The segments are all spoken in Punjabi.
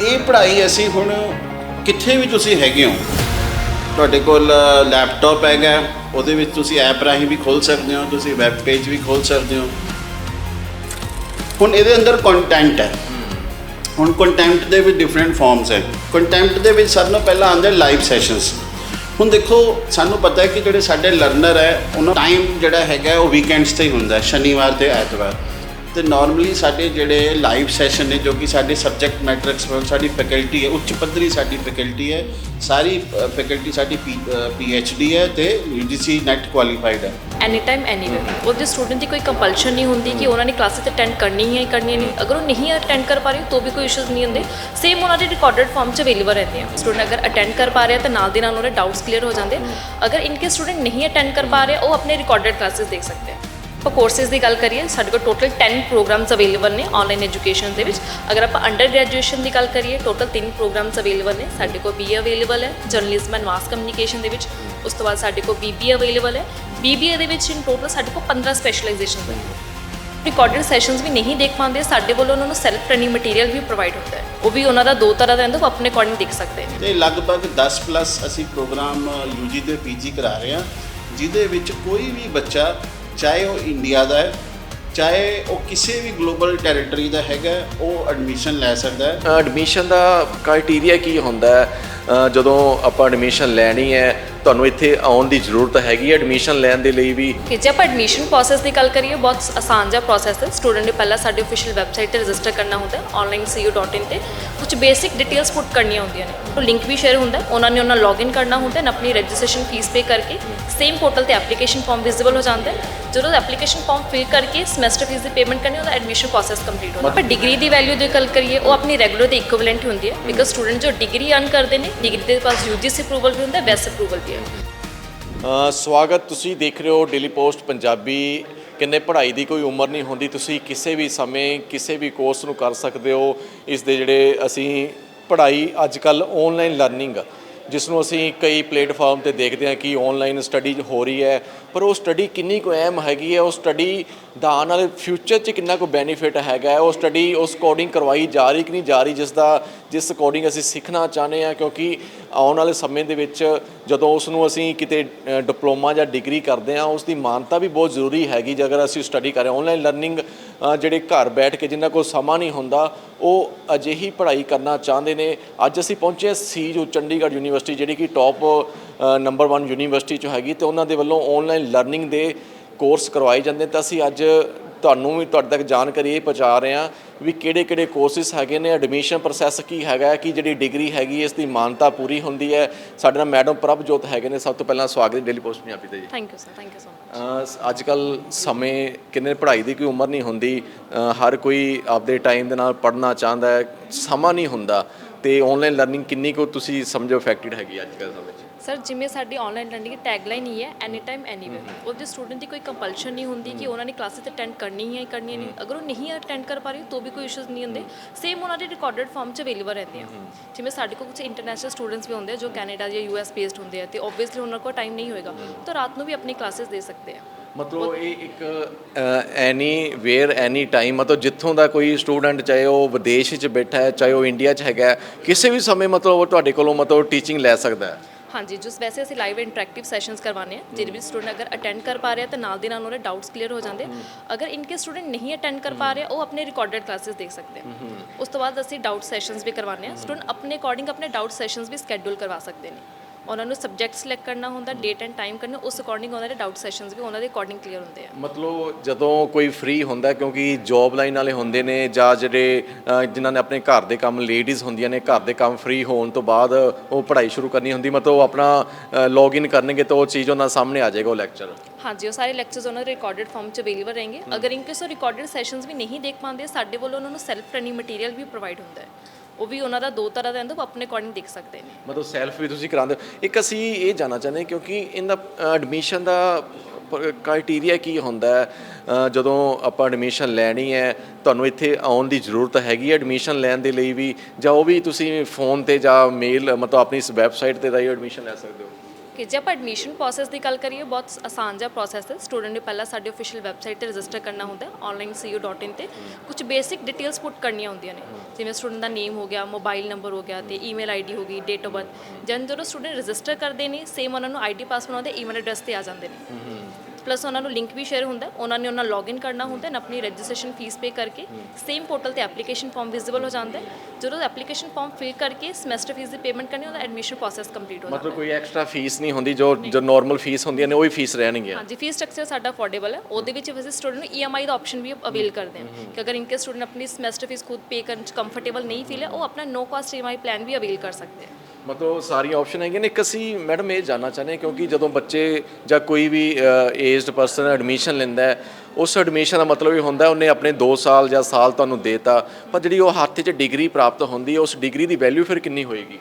ਇਹ ਪੜ੍ਹਾਈ ਅਸੀਂ ਹੁਣ ਕਿੱਥੇ ਵੀ ਤੁਸੀਂ ਹੈਗੇ ਹੋ, ਤੁਹਾਡੇ ਕੋਲ ਲੈਪਟਾਪ ਹੈਗਾ, ਉਹਦੇ ਵਿੱਚ ਤੁਸੀਂ ਐਪ ਰਾਹੀਂ ਵੀ ਖੋਲ ਸਕਦੇ ਹੋ, ਤੁਸੀਂ ਵੈਬ ਪੇਜ ਵੀ ਖੋਲ ਸਕਦੇ ਹੋ। ਹੁਣ ਇਹਦੇ ਅੰਦਰ ਕੰਟੈਂਟ ਹੈ। ਹੁਣ ਕੰਟੈਂਟ ਦੇ ਵਿੱਚ ਡਿਫਰੈਂਟ ਫਾਰਮਸ ਹੈ। ਕੰਟੈਂਟ ਦੇ ਵਿੱਚ ਸਭ ਤੋਂ ਪਹਿਲਾਂ ਆਉਂਦੇ ਲਾਈਵ ਸੈਸ਼ਨਸ ਹੁਣ ਦੇਖੋ, ਸਾਨੂੰ ਪਤਾ ਹੈ ਕਿ ਜਿਹੜੇ ਸਾਡੇ ਲਰਨਰ ਹੈ, ਉਹਨਾਂ ਟਾਈਮ ਜਿਹੜਾ ਹੈਗਾ, ਉਹ ਵੀਕਐਂਡਸ ਤੇ ਹੀ ਹੁੰਦਾ ਸ਼ਨੀਵਾਰ ਤੇ ਐਤਵਾਰ। ਤੇ ਨਾਰਮਲੀ ਸਾਡੇ ਜਿਹੜੇ ਲਾਈਵ ਸੈਸ਼ਨ ਨੇ, ਜੋ ਕਿ ਸਾਡੇ ਸਬਜੈਕਟ ਮੈਟਰ ਐਕਸਪਰਟ ਸਾਡੀ ਫੈਕਲਟੀ ਹੈ, ਉੱਚ ਪੱਧਰੀ ਸਾਡੀ ਫੈਕਲਟੀ ਹੈ, ਸਾਰੀ ਫੈਕਲਟੀ ਸਾਡੀ ਪੀ ਐਚ ਡੀ ਹੈ ਤੇ ਯੂਜੀਸੀ ਨੈਟ ਕੁਆਲੀਫਾਈਡ ਹੈ। ਐਨੀ ਟਾਈਮ ਐਨੀਵੇਅਰ ਉਹਦੇ ਸਟੂਡੈਂਟ ਦੀ ਕੋਈ ਕੰਪਲਸ਼ਨ ਨਹੀਂ ਹੁੰਦੀ ਕਿ ਉਹਨਾਂ ਨੇ ਕਲਾਸਿਸ ਅਟੈਂਡ ਕਰਨੀ ਹੈ ਹੀ, ਕਰਨੀ ਨਹੀਂ। ਅਗਰ ਉਹ ਨਹੀਂ ਅਟੈਂਡ ਕਰ ਪਾ ਰਹੇ, ਤਾਂ ਵੀ ਕੋਈ ਇਸ਼ੂਜ਼ ਨਹੀਂ ਹੁੰਦੇ। ਸੇਮ ਉਹਨਾਂ ਦੇ ਰਿਕਾਰਡਡ ਫਾਰਮ 'ਚ ਅਵੇਲੇਬਲ ਰਹਿੰਦੇ ਆ। ਸਟੂਡੈਂਟ ਅਗਰ ਅਟੈਂਡ ਕਰ ਪਾ ਰਿਹਾ ਤਾਂ ਨਾਲ ਦੇ ਨਾਲ ਉਹਦੇ ਡਾਊਟਸ ਕਲੀਅਰ ਹੋ ਜਾਂਦੇ ਅਗਰ ਇਨ ਕੇਸ ਸਟੂਡੈਂਟ ਨਹੀਂ ਅਟੈਂਡ ਕਰ ਪਾ ਰਿਹਾ, ਉਹ ਆਪਣੇ ਰਿਕਾਰਡਡ ਕਲਾਸਿਸ ਦੇਖ ਸਕਦੇ ਆ। ਆਪਾਂ ਕੋਰਸਿਸ ਦੀ ਗੱਲ ਕਰੀਏ, ਸਾਡੇ ਕੋਲ ਟੋਟਲ 10 ਪ੍ਰੋਗਰਾਮਸ ਅਵੇਲੇਬਲ ਨੇ ਆਨਲਾਈਨ ਐਜੂਕੇਸ਼ਨ ਦੇ ਵਿੱਚ। ਅਗਰ ਆਪਾਂ ਅੰਡਰ ਗ੍ਰੈਜੂਏਸ਼ਨ ਦੀ ਗੱਲ ਕਰੀਏ ਟੋਟਲ 3 ਪ੍ਰੋਗਰਾਮਸ ਅਵੇਲੇਬਲ ਨੇ, ਸਾਡੇ ਕੋਲ ਬੀਏ ਅਵੇਲੇਬਲ ਹੈ ਜਰਨਲਿਜ਼ਮ ਐਂਡ ਮਾਸ ਕਮਿਊਨੀਕੇਸ਼ਨ ਦੇ ਵਿੱਚ। ਉਸ ਤੋਂ ਬਾਅਦ ਸਾਡੇ ਕੋਲ ਬੀਬੀਏ ਅਵੇਲੇਬਲ ਹੈ। ਬੀਬੀਏ ਦੇ ਵਿੱਚ ਇਨ ਟੋਟਲ ਸਾਡੇ ਕੋਲ 15 ਸਪੈਸ਼ਲਾਈਜੇਸ਼ਨਸ ਹਨ ਰਿਕਾਰਡਡ ਸੈਸ਼ਨਸ ਵੀ ਨਹੀਂ ਦੇਖ ਪਾਉਂਦੇ, ਸਾਡੇ ਵੱਲੋਂ ਉਹਨਾਂ ਨੂੰ ਸੈਲਫ ਟ੍ਰੇਨਿੰਗ ਮਟੀਰੀਅਲ ਵੀ ਪ੍ਰੋਵਾਈਡ ਹੁੰਦਾ ਹੈ। ਉਹ ਵੀ ਉਹਨਾਂ ਦਾ ਦੋ ਤਰ੍ਹਾਂ ਦਾ ਹੁੰਦਾ, ਉਹ ਆਪਣੇ ਅਕੋਰਡਿੰਗ ਦੇਖ ਸਕਦੇ ਨੇ। ਤੇ ਲਗਭਗ 10 ਪਲੱਸ ਅਸੀਂ ਪ੍ਰੋਗਰਾਮ ਯੂਜੀ ਤੇ ਪੀਜੀ ਕਰਾ ਰਹੇ ਹਾਂ, ਜਿਹਦੇ ਵਿੱਚ ਕੋਈ ਵੀ ਬੱਚਾ ਚਾਹੇ ਉਹ ਇੰਡੀਆ ਦਾ ਹੈ, ਚਾਹੇ ਉਹ ਕਿਸੇ ਵੀ ਗਲੋਬਲ ਟੈਰੀਟਰੀ ਦਾ ਹੈਗਾ, ਉਹ ਐਡਮਿਸ਼ਨ ਲੈ ਸਕਦਾ ਹੈ। ਐਡਮਿਸ਼ਨ ਦਾ ਕ੍ਰਾਈਟੇਰੀਆ ਕੀ ਹੁੰਦਾ ਹੈ? ਜਦੋਂ ਆਪਾਂ ਐਡਮਿਸ਼ਨ ਲੈਣੀ ਹੈ, ਤੁਹਾਨੂੰ ਇੱਥੇ ਆਉਣ ਦੀ ਜ਼ਰੂਰਤ ਹੈਗੀ ਹੈ। ਐਡਮਿਸ਼ਨ ਲੈਣ ਦੇ ਲਈ ਵੀ ਕਿ ਜੇ ਆਪਾਂ ਐਡਮਿਸ਼ਨ ਪ੍ਰੋਸੈਸ ਦੀ ਗੱਲ ਕਰੀਏ, ਬਹੁਤ ਆਸਾਨ ਜਿਹਾ ਪ੍ਰੋਸੈਸ ਹੈ। ਸਟੂਡੈਂਟ ਨੇ ਪਹਿਲਾਂ ਸਾਡੇ ਅਫੀਸ਼ੀਅਲ ਵੈਬਸਾਈਟ ਤੇ ਰਜਿਸਟਰ ਕਰਨਾ ਹੁੰਦਾ ਹੈ onlineceu.in ਤੇ। ਕੁਝ ਬੇਸਿਕ ਡਿਟੇਲਸ ਪੁੱਟ ਕਰਨੀਆਂ ਹੁੰਦੀਆਂ ਨੇ। ਉਹ ਲਿੰਕ ਵੀ ਸ਼ੇਅਰ ਹੁੰਦਾ ਉਹਨਾਂ ਨੇ ਉਹਨਾਂ ਲੌਗਇਨ ਕਰਨਾ ਹੁੰਦਾ ਹੈ, ਆਪਣੀ ਰਜਿਸਟ੍ਰੇਸ਼ਨ ਫੀਸ ਪੇ ਕਰਕੇ। ਸੇਮ ਪੋਰਟਲ ਤੇ ਐਪਲੀਕੇਸ਼ਨ ਫਾਰਮ ਵਿਜ਼ੀਬਲ ਹੋ ਜਾਂਦਾ ਹੈ। ਜਦੋਂ ਐਪਲੀਕੇਸ਼ਨ ਫਾਰਮ ਫਿਲ ਕਰਕੇ ਸਮੈਸਟਰ ਫੀਸ ਦੀ ਪੇਮੈਂਟ ਕਰਨੀ, ਉਹਦਾ ਐਡਮਿਸ਼ਨ ਪ੍ਰੋਸੈਸ ਕੰਪਲੀਟ ਹੁੰਦਾ ਪਰ ਡਿਗਰੀ ਦੀ ਵੈਲਿਊ ਦੀ ਗੱਲ ਕਰੀਏ, ਉਹ ਆਪਣੀ ਰੈਗੂਲਰ ਦੇ ਇਕੁਇਵਲੈਂਟ ਹੁੰਦੀ ਹੈ। ਬਿਕਾਜ਼ ਸਟੂਡੈਂਟ ਜੋ ਡਿਗਰੀ ਅਰਨ ਕਰਦੇ ਨੇ ਡਿਗਰੀ ਦੇ ਪਾਸ ਯੂਜੀਸੀ ਅਪਰੂਵਲ ਵੀ ਹੁੰਦਾ ਹੈ ਅਪਰੂਵਲ ਵੀ ਹੈ ਸਵਾਗਤ, ਤੁਸੀਂ ਦੇਖ ਰਹੇ ਹੋ ਡੇਲੀ ਪੋਸਟ ਪੰਜਾਬੀ। ਕਿੰਨੇ ਪੜ੍ਹਾਈ ਦੀ ਕੋਈ ਉਮਰ ਨਹੀਂ ਹੁੰਦੀ, ਤੁਸੀਂ ਕਿਸੇ ਵੀ ਸਮੇਂ ਕਿਸੇ ਵੀ ਕੋਰਸ ਨੂੰ ਕਰ ਸਕਦੇ ਹੋ। ਇਸ ਦੇ ਜਿਹੜੇ ਅਸੀਂ ਪੜ੍ਹਾਈ ਅੱਜ ਕੱਲ ਆਨਲਾਈਨ ਲਰਨਿੰਗ ਜਿਸ ਨੂੰ ਅਸੀਂ ਕਈ ਪਲੇਟਫਾਰਮ ਤੇ ਦੇਖਦੇ ਹਾਂ ਕਿ ਆਨਲਾਈਨ ਸਟੱਡੀ ਹੋ ਰਹੀ ਹੈ। ਪਰ ਉਹ ਸਟੱਡੀ ਕਿੰਨੀ ਕੁ ਅਹਿਮ ਹੈਗੀ ਹੈ, ਉਹ ਸਟੱਡੀ ਦਾ ਆਉਣ ਵਾਲੇ ਫਿਊਚਰ 'ਚ ਕਿੰਨਾ ਕੁ ਬੈਨੀਫਿਟ ਹੈਗਾ ਉਹ ਸਟੱਡੀ ਉਸ ਅਕੋਰਡਿੰਗ ਕਰਵਾਈ ਜਾ ਰਹੀ ਕਿ ਨਹੀਂ ਜਾ ਰਹੀ, ਜਿਸ ਦਾ, ਜਿਸ ਅਕੋਰਡਿੰਗ ਅਸੀਂ ਸਿੱਖਣਾ ਚਾਹੁੰਦੇ ਹਾਂ, ਕਿਉਂਕਿ ਆਉਣ ਵਾਲੇ ਸਮੇਂ ਦੇ ਵਿੱਚ ਜਦੋਂ ਉਸ ਨੂੰ ਅਸੀਂ ਕਿਤੇ ਡਿਪਲੋਮਾ ਜਾਂ ਡਿਗਰੀ ਕਰਦੇ ਹਾਂ ਉਸ ਦੀ ਮਾਨਤਾ ਵੀ ਬਹੁਤ ਜ਼ਰੂਰੀ ਹੈਗੀ, ਜੇ ਅਗਰ ਅਸੀਂ ਸਟੱਡੀ ਕਰ ਰਹੇ ਆਨਲਾਈਨ ਲਰਨਿੰਗ ਜਿਹੜੇ ਘਰ ਬੈਠ ਕੇ ਜਿਨ੍ਹਾਂ ਕੋਲ ਸਮਾਂ ਨਹੀਂ ਹੁੰਦਾ, ਉਹ ਅਜਿਹੀ ਪੜ੍ਹਾਈ ਕਰਨਾ ਚਾਹੁੰਦੇ ਨੇ। ਅੱਜ ਅਸੀਂ ਪਹੁੰਚੇ ਹਾਂ ਸੀ ਜੋ ਚੰਡੀਗੜ੍ਹ ਯੂਨੀਵਰਸਿਟੀ, ਜਿਹੜੀ ਕਿ ਟੌਪ ਨੰਬਰ 1 ਯੂਨੀਵਰਸਿਟੀ ਚੋਂ ਹੈਗੀ ਤੇ ਉਹਨਾਂ ਦੇ ਵੱਲੋਂ ਆਨਲਾਈਨ ਲਰਨਿੰਗ ਦੇ ਕੋਰਸ ਕਰਵਾਏ ਜਾਂਦੇ ਤਾਂ ਅਸੀਂ ਅੱਜ ਤੁਹਾਨੂੰ ਵੀ ਤੁਹਾਡੇ ਤੱਕ ਜਾਣਕਾਰੀ ਇਹ ਪਹੁੰਚਾ ਰਹੇ ਹਾਂ ਵੀ ਕਿਹੜੇ ਕਿਹੜੇ ਕੋਰਸਿਸ ਹੈਗੇ ਨੇ ਐਡਮਿਸ਼ਨ ਪ੍ਰੋਸੈਸ ਕੀ ਹੈਗਾ ਕਿ ਜਿਹੜੀ ਡਿਗਰੀ ਹੈਗੀ ਇਸ ਦੀ ਮਾਨਤਾ ਪੂਰੀ ਹੁੰਦੀ ਹੈ। ਸਾਡੇ ਨਾਲ ਮੈਡਮ ਪ੍ਰਭਜੋਤ ਹੈਗੇ ਨੇ ਸਭ ਤੋਂ ਪਹਿਲਾਂ ਸਵਾਗਤ ਹੈ ਡੇਲੀ ਪੋਸਟ ਪੰਜਾਬੀ ਤੇ ਜੀ। Thank you sir thank you so much ਅੱਜ ਕੱਲ ਸਮੇਂ ਕਿੰਨੇ ਪੜ੍ਹਾਈ ਦੀ ਕੋਈ ਉਮਰ ਨਹੀਂ ਹੁੰਦੀ। ਹਰ ਕੋਈ ਆਪਦੇ ਟਾਈਮ ਦੇ ਨਾਲ ਪੜ੍ਹਨਾ ਚਾਹੁੰਦਾ ਹੈ ਸਮਾਂ ਨਹੀਂ ਹੁੰਦਾ। ਤੇ ਆਨਲਾਈਨ ਲਰਨਿੰਗ ਕਿੰਨੀ ਕੁ ਤੁਸੀਂ ਸਮਝੋ ਇਫੈਕਟਿਡ ਹੈਗੀ ਅੱਜ ਕੱਲ੍ਹ ਸਮੇਂ 'ਚ? ਸਰ ਜਿਵੇਂ ਸਾਡੀ ਆਨਲਾਈਨ ਲਰਨਿੰਗ ਦੀ ਟੈਗਲਾਈਨ ਹੀ ਹੈ ਐਨੀ ਟਾਈਮ ਐਨੀਵੇਅਰ ਉਹਦੇ ਸਟੂਡੈਂਟ ਦੀ ਕੋਈ ਕੰਪਲਸ਼ਨ ਨਹੀਂ ਹੁੰਦੀ ਕਿ ਉਹਨਾਂ ਨੇ ਕਲਾਸਿਸ ਅਟੈਂਡ ਕਰਨੀ ਹੈ ਕਰਨੀ ਨਹੀਂ। ਅਗਰ ਉਹ ਨਹੀਂ ਅਟੈਂਡ ਕਰ ਪਾ ਰਹੇ ਤਾਂ ਵੀ ਕੋਈ ਇਸ਼ੂਜ਼ ਨਹੀਂ ਹੁੰਦੇ। ਸੇਮ ਉਹਨਾਂ ਦੇ ਰਿਕਾਰਡਡ ਫਾਰਮ 'ਚ ਅਵੇਲੇਬਲ ਰਹਿੰਦੇ ਆ। ਜਿਵੇਂ ਸਾਡੇ ਕੋਲ ਕੁਝ ਇੰਟਰਨੈਸ਼ਨਲ ਸਟੂਡੈਂਟਸ ਵੀ ਹੁੰਦੇ ਆ ਜੋ ਕੈਨੇਡਾ ਜਾਂ ਯੂਐਸ ਬੇਸਡ ਹੁੰਦੇ ਆ ਤੇ ਆਬਵੀਅਸਲੀ ਉਹਨਾਂ ਕੋਲ ਟਾਈਮ ਨਹੀਂ ਹੋਏਗਾ। ਤਾਂ ਰਾਤ ਨੂੰ ਵੀ ਆਪਣੀ ਕਲਾਸਿਸ ਦੇ ਸਕਦੇ ਆ। ਮਤਲਬ ਇਹ ਇੱਕ ਐਨੀ ਵੇਅਰ ਐਨੀ ਟਾਈਮ ਮਤਲਬ ਜਿੱਥੋਂ ਦਾ ਕੋਈ ਸਟੂਡੈਂਟ ਚਾਹੇ ਉਹ ਵਿਦੇਸ਼ 'ਚ ਬੈਠਾ ਹੈ ਚਾਹੇ ਉਹ ਇੰਡੀਆ 'ਚ ਹੈਗਾ ਕਿਸੇ ਵੀ ਸਮੇਂ ਮਤਲਬ ਉਹ ਤੁਹਾਡੇ ਕੋਲੋਂ ਮਤਲਬ ਟੀਚਿੰਗ ਲੈ ਸਕਦਾ ਹੈ। ਹਾਂਜੀ, ਜਿਸ ਵੈਸੇ ਅਸੀਂ ਲਾਈਵ ਇੰਟਰੈਕਟਿਵ ਸੈਸ਼ਨਸ ਕਰਵਾਉਂਦੇ ਆ ਜਿਹਦੇ ਵਿੱਚ ਸਟੂਡੈਂਟ ਅਗਰ ਅਟੈਂਡ ਕਰ ਪਾ ਰਿਹਾ ਤਾਂ ਨਾਲ ਦੇ ਨਾਲ ਉਹਦੇ ਡਾਊਟਸ ਕਲੀਅਰ ਹੋ ਜਾਂਦੇ ਅਗਰ ਇਨ ਕੇਸ ਸਟੂਡੈਂਟ ਨਹੀਂ ਅਟੈਂਡ ਕਰ ਪਾ ਰਿਹਾ, ਉਹ ਆਪਣੇ ਰਿਕਾਰਡਡ ਕਲਾਸਿਸ ਦੇਖ ਸਕਦੇ ਆ। ਉਸ ਤੋਂ ਬਾਅਦ ਅਸੀਂ ਡਾਊਟ ਸੈਸ਼ਨਸ ਵੀ ਕਰਵਾਉਂਦੇ ਆ ਸਟੂਡੈਂਟ ਆਪਣੇ ਅਕੋਰਡਿੰਗ ਆਪਣੇ ਡਾਊਟ ਸੈਸ਼ਨਸ ਵੀ ਸਕੇਡਿਊਲ ਕਰਵਾ ਸਕਦੇ ਨੇ। ਉਹਨਾਂ ਨੂੰ ਸਬਜੈਕਟ ਸਿਲੈਕਟ ਕਰਨਾ ਹੁੰਦਾ ਡੇਟ ਐਂਡ ਟਾਈਮ ਕਰਨਾ ਉਸ ਅਕੋਰਡਿੰਗ ਉਹਨਾਂ ਦੇ ਡਾਊਟ ਸੈਸ਼ਨਸ ਵੀ ਉਹਨਾਂ ਦੇ ਅਕੋਰਡਿੰਗ ਕਲੀਅਰ ਹੁੰਦੇ ਆ। ਮਤਲਬ ਜਦੋਂ ਕੋਈ ਫ੍ਰੀ ਹੁੰਦਾ ਕਿਉਂਕਿ ਜੌਬ ਲਾਈਨ ਵਾਲੇ ਹੁੰਦੇ ਨੇ ਜਾਂ ਜਿਹੜੇ ਜਿਨ੍ਹਾਂ ਨੇ ਆਪਣੇ ਘਰ ਦੇ ਕੰਮ ਲੇਡੀਜ਼ ਹੁੰਦੀਆਂ ਨੇ ਘਰ ਦੇ ਕੰਮ ਫ੍ਰੀ ਹੋਣ ਤੋਂ ਬਾਅਦ ਉਹ ਪੜ੍ਹਾਈ ਸ਼ੁਰੂ ਕਰਨੀ ਹੁੰਦੀ ਮਤਲਬ ਉਹ ਆਪਣਾ ਲੌਗਇਨ ਕਰਨਗੇ ਤਾਂ ਉਹ ਚੀਜ਼ ਉਹਨਾਂ ਸਾਹਮਣੇ ਆ ਜਾਏਗਾ ਉਹ ਲੈਕਚਰ ਹਾਂਜੀ ਉਹ ਸਾਰੇ ਲੈਕਚਰਸ ਉਹਨਾਂ ਦੇ ਰਿਕਾਰਡਡ ਫਾਰਮ 'ਚ ਅਵੇਲੇਬਲ ਰਹਿਣਗੇ। ਅਗਰ ਇਨ ਕੇਸ ਉਹ ਰਿਕਾਰਡਡ ਸੈਸ਼ਨਸ ਵੀ ਨਹੀਂ ਦੇਖ ਪਾਉਂਦੇ ਸਾਡੇ ਵੱਲੋਂ ਉਹਨਾਂ ਨੂੰ ਸੈਲਫ ਟ੍ਰੇਨਿੰਗ ਮਟੀਰੀਅਲ ਵੀ ਪ੍ਰੋਵਾਈਡ ਹੁੰਦਾ ਹੈ। ਉਹ ਵੀ ਉਹਨਾਂ ਦਾ ਦੋ ਤਰ੍ਹਾਂ ਦਾ ਹੁੰਦਾ ਆਪਣੇ ਅਕੋਰਡਿੰਗ ਦੇਖ ਸਕਦੇ ਨੇ। ਮਤਲਬ ਸੈਲਫ ਵੀ ਤੁਸੀਂ ਕਰਾਉਂਦੇ ਹੋ। ਇੱਕ ਅਸੀਂ ਇਹ ਜਾਨਣਾ ਚਾਹੁੰਦੇ ਹਾਂ ਕਿਉਂਕਿ ਇਹਦਾ ਐਡਮਿਸ਼ਨ ਦਾ ਕ੍ਰਾਈਟੇਰੀਆ ਕੀ ਹੁੰਦਾ ਹੈ? ਅ, ਜਦੋਂ ਆਪਾਂ ਐਡਮਿਸ਼ਨ ਲੈਣੀ ਹੈ ਤੁਹਾਨੂੰ ਇੱਥੇ ਆਉਣ ਦੀ ਜ਼ਰੂਰਤ ਹੈਗੀ ਹੈ ਐਡਮਿਸ਼ਨ ਲੈਣ ਦੇ ਲਈ ਵੀ ਜਾਂ ਉਹ ਵੀ ਤੁਸੀਂ ਫੋਨ ਤੇ ਜਾਂ ਮੇਲ ਮਤਲਬ ਆਪਣੀ ਇਸ ਵੈਬਸਾਈਟ ਤੇ ਰਾਹੀਂ ਐਡਮਿਸ਼ਨ ਲੈ ਸਕਦੇ ਹੋ? ਓਕੇ ਜੇ ਆਪਾਂ ਐਡਮਿਸ਼ਨ ਪ੍ਰੋਸੈਸ ਦੀ ਗੱਲ ਕਰੀਏ, ਬਹੁਤ ਆਸਾਨ ਜਿਹਾ ਪ੍ਰੋਸੈਸ ਹੈ। ਸਟੂਡੈਂਟ ਨੂੰ ਪਹਿਲਾਂ ਸਾਡੇ ਅਫੀਸ਼ੀਅਲ ਵੈਬਸਾਈਟ ਤੇ ਰਜਿਸਟਰ ਕਰਨਾ ਹੁੰਦਾ ਹੈ onlineceo.in ਤੇ। ਕੁਝ ਬੇਸਿਕ ਡਿਟੇਲਸ ਪੁੱਟ ਕਰਨੀਆਂ ਹੁੰਦੀਆਂ ਨੇ। ਜਿਵੇਂ ਸਟੂਡੈਂਟ ਦਾ ਨੇਮ ਹੋ ਗਿਆ ਮੋਬਾਈਲ ਨੰਬਰ ਹੋ ਗਿਆ ਤੇ ਈਮੇਲ ਆਈਡੀ ਹੋ ਗਈ ਡੇਟ ਆਫ ਬਰਥ ਜਨ ਜਦੋਂ ਸਟੂਡੈਂਟ ਰਜਿਸਟਰ ਕਰਦੇ ਨੇ ਸੇਮ ਉਹਨਾਂ ਨੂੰ ਆਈਡੀ ਪਾਸ ਬਣਾਉਂਦੇ ਈਮੇਲ ਐਡਰੈਸ ਤੇ ਆ ਜਾਂਦੇ ਨੇ। ਪਲੱਸ ਉਹਨਾਂ ਨੂੰ ਲਿੰਕ ਵੀ ਸ਼ੇਅਰ ਹੁੰਦਾ। ਉਹਨਾਂ ਨੇ ਉਹਨਾਂ ਲੌਗਇਨ ਕਰਨਾ ਹੁੰਦਾ ਹੈ ਆਪਣੀ ਰਜਿਸਟ੍ਰੇਸ਼ਨ ਫੀਸ ਪੇ ਕਰਕੇ ਸੇਮ ਪੋਰਟਲ ਤੇ ਐਪਲੀਕੇਸ਼ਨ ਫਾਰਮ ਵਿਜ਼ੀਬਲ ਹੋ ਜਾਂਦਾ ਹੈ। ਜਦੋਂ ਐਪਲੀਕੇਸ਼ਨ ਫਾਰਮ ਫਿਲ ਕਰਕੇ ਸਮੈਸਟਰ ਫੀਸ ਦੀ ਪੇਮੈਂਟ ਕਰਨੀ ਉਹਦਾ ਐਡਮਿਸ਼ਨ ਪ੍ਰੋਸੈਸ ਕੰਪਲੀਟ ਹੋ ਜਾਂਦਾ ਮਤਲਬ ਕੋਈ ਐਕਸਟਰਾ ਫੀਸ ਨਹੀਂ ਹੁੰਦੀ ਜੋ ਜੋ ਨਾਰਮਲ ਫੀਸ ਹੁੰਦੀਆਂ ਨੇ ਉਹ ਹੀ ਫੀਸ ਰਹਿਣਗੀਆਂ। ਹਾਂਜੀ ਫੀਸ ਸਟਰਕਚਰ ਸਾਡਾ ਅਫੋਰਡੇਬਲ ਹੈ। ਉਹਦੇ ਵਿੱਚ ਵੈਸੇ ਸਟੂਡੈਂਟ ਨੂੰ EMI ਦਾ ਆਪਸ਼ਨ ਵੀ ਅਵੇਲ ਕਰਦੇ ਹਾਂ ਕਿ ਅਗਰ ਇਨਕੇ ਸਟੂਡੈਂਟ ਆਪਣੀ ਸਮੈਸਟਰ ਫੀਸ ਖੁਦ ਪੇ ਕਰਨ ਚ ਕੰਫਰਟੇਬਲ ਨਹੀਂ ਫੀਲ ਹੈ ਉਹ ਆਪਣਾ ਨੋ ਕਾਸਟ EMI ਪਲਾਨ ਵੀ ਅਵੇਲ ਕਰ ਸਕਦੇ ਹੈ ਮਤਲਬ ਸਾਰੀਆਂ ਆਪਸ਼ਨ ਹੈਗੀਆਂ ਨੇ। ਇੱਕ ਅਸੀਂ ਮੈਡਮ ਇਹ ਜਾਨਣਾ ਚਾਹੁੰਦੇ ਹਾਂ ਕਿਉਂਕਿ ਜਦੋਂ ਬੱਚੇ ਜਾਂ ਕੋਈ ਵੀ ਏਜਡ ਪਰਸਨ ਐਡਮਿਸ਼ਨ ਲੈਂਦਾ ਹੈ, ਉਸ ਐਡਮਿਸ਼ਨ ਦਾ ਮਤਲਬ ਇਹ ਹੁੰਦਾ ਉਹਨੇ ਆਪਣੇ 2 ਸਾਲ ਜਾਂ ਸਾਲ ਤੁਹਾਨੂੰ ਦੇਤਾ, ਪਰ ਜਿਹੜੀ ਉਹ ਹੱਥ 'ਚ ਡਿਗਰੀ ਪ੍ਰਾਪਤ ਹੁੰਦੀ ਹੈ, ਉਸ ਡਿਗਰੀ ਦੀ ਵੈਲਿਊ ਫਿਰ ਕਿੰਨੀ ਹੋਏਗੀ?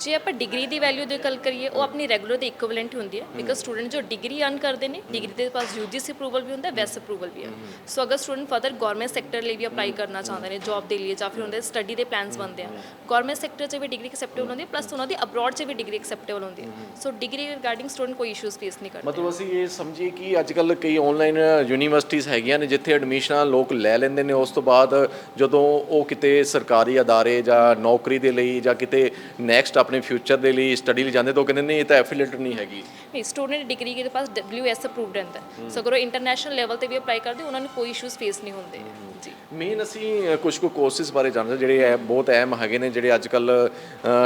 ਜੇ ਆਪਾਂ ਡਿਗਰੀ ਦੀ ਵੈਲਿਊ ਦੀ ਗੱਲ ਕਰੀਏ ਉਹ ਆਪਣੀ ਰੈਗੂਲਰ ਦੇ ਇਕੁਇਵਲੈਂਟ ਹੁੰਦੀ ਹੈ ਬਿਕਾਜ਼ ਸਟੂਡੈਂਟ ਜੋ ਡਿਗਰੀ ਅਰਨ ਕਰਦੇ ਨੇ ਡਿਗਰੀ ਦੇ ਪਾਸ UGC ਅਪਰੂਵਲ ਵੀ ਹੁੰਦਾ ਵੈਸ ਅਪਰੂਵਲ ਵੀ ਹੈ। ਸੋ ਅਗਰ ਸਟੂਡੈਂਟ ਫਰਦਰ ਗਵਰਨਮੈਂਟ ਸੈਕਟਰ ਲਈ ਵੀ ਅਪਲਾਈ ਕਰਨਾ ਚਾਹੁੰਦੇ ਨੇ ਜੌਬ ਦੇ ਲਈ ਜਾਂ ਫਿਰ ਉਹਦੇ ਸਟੱਡੀ ਦੇ ਪਲਾਨਸ ਬਣਦੇ ਆ ਗਵਰਨਮੈਂਟ ਸੈਕਟਰ 'ਚ ਵੀ ਡਿਗਰੀ ਐਕਸੈਪਟੇਬਲ ਹੁੰਦੀ ਹੈ ਪਲੱਸ ਉਹਨਾਂ ਦੀ ਅਬਰੋਡ 'ਚ ਵੀ ਡਿਗਰੀ ਐਕਸੈਪਟੇਬਲ ਹੁੰਦੀ ਹੈ। ਸੋ ਡਿਗਰੀ ਰਿਗਾਰਡਿੰਗ ਸਟੂਡੈਂਟ ਕੋਈ ਇਸ਼ੂਜ਼ ਫੇਸ ਨਹੀਂ ਕਰਦੇ। ਮਤਲਬ ਅਸੀਂ ਇਹ ਸਮਝੀਏ ਕਿ ਅੱਜ ਕੱਲ ਕਈ ਆਨਲਾਈਨ ਯੂਨੀਵਰਸਿਟੀਆਂ ਹੈਗੀਆਂ ਨੇ ਜਿੱਥੇ ਐਡਮਿਸ਼ਨਾਂ ਲੋਕ ਲੈ ਲੈਂਦੇ ਨੇ ਉਸ ਤੋਂ ਬਾਅਦ ਜਦੋਂ ਉਹ ਕਿਤੇ ਸਰਕਾਰੀ ਅਦਾਰੇ ਜਾਂ ਨੌਕਰੀ ਦੇ ਲਈ ਜਾਂ ਕਿਤੇ ਨੈਕਸਟ ਆਪਣੇ ਫਿਊਚਰ ਦੇ ਲਈ ਸਟੱਡੀ ਲਈ ਜਾਂਦੇ ਤਾਂ ਉਹ ਕਹਿੰਦੇ ਨੇ ਇਹ ਤਾਂ ਐਫੀਲੀਏਟ ਨਹੀਂ ਹੈਗੀ। ਨਹੀਂ ਸਟੂਡੈਂਟ ਡਿਗਰੀ ਦੇ ਪਾਸ? WS ਅਪਰੂਵਡ ਰਹਿੰਦਾ ਸੋ ਅਗਰ ਉਹ ਇੰਟਰਨੈਸ਼ਨਲ ਲੈਵਲ ਤੇ ਵੀ ਅਪਲਾਈ ਕਰਦੇ ਉਹਨਾਂ ਨੂੰ ਕੋਈ ਇਸ਼ੂਜ਼ ਫੇਸ ਨਹੀਂ ਹੁੰਦੇ। ਜੀ। ਮੇਨ ਅਸੀਂ ਕੁਝ ਕੁ ਕੋਰਸਿਸ ਬਾਰੇ ਜਾਣਦੇ ਜਿਹੜੇ ਬਹੁਤ ਅਹਿਮ ਹੈਗੇ ਨੇ ਜਿਹੜੇ ਅੱਜ ਕੱਲ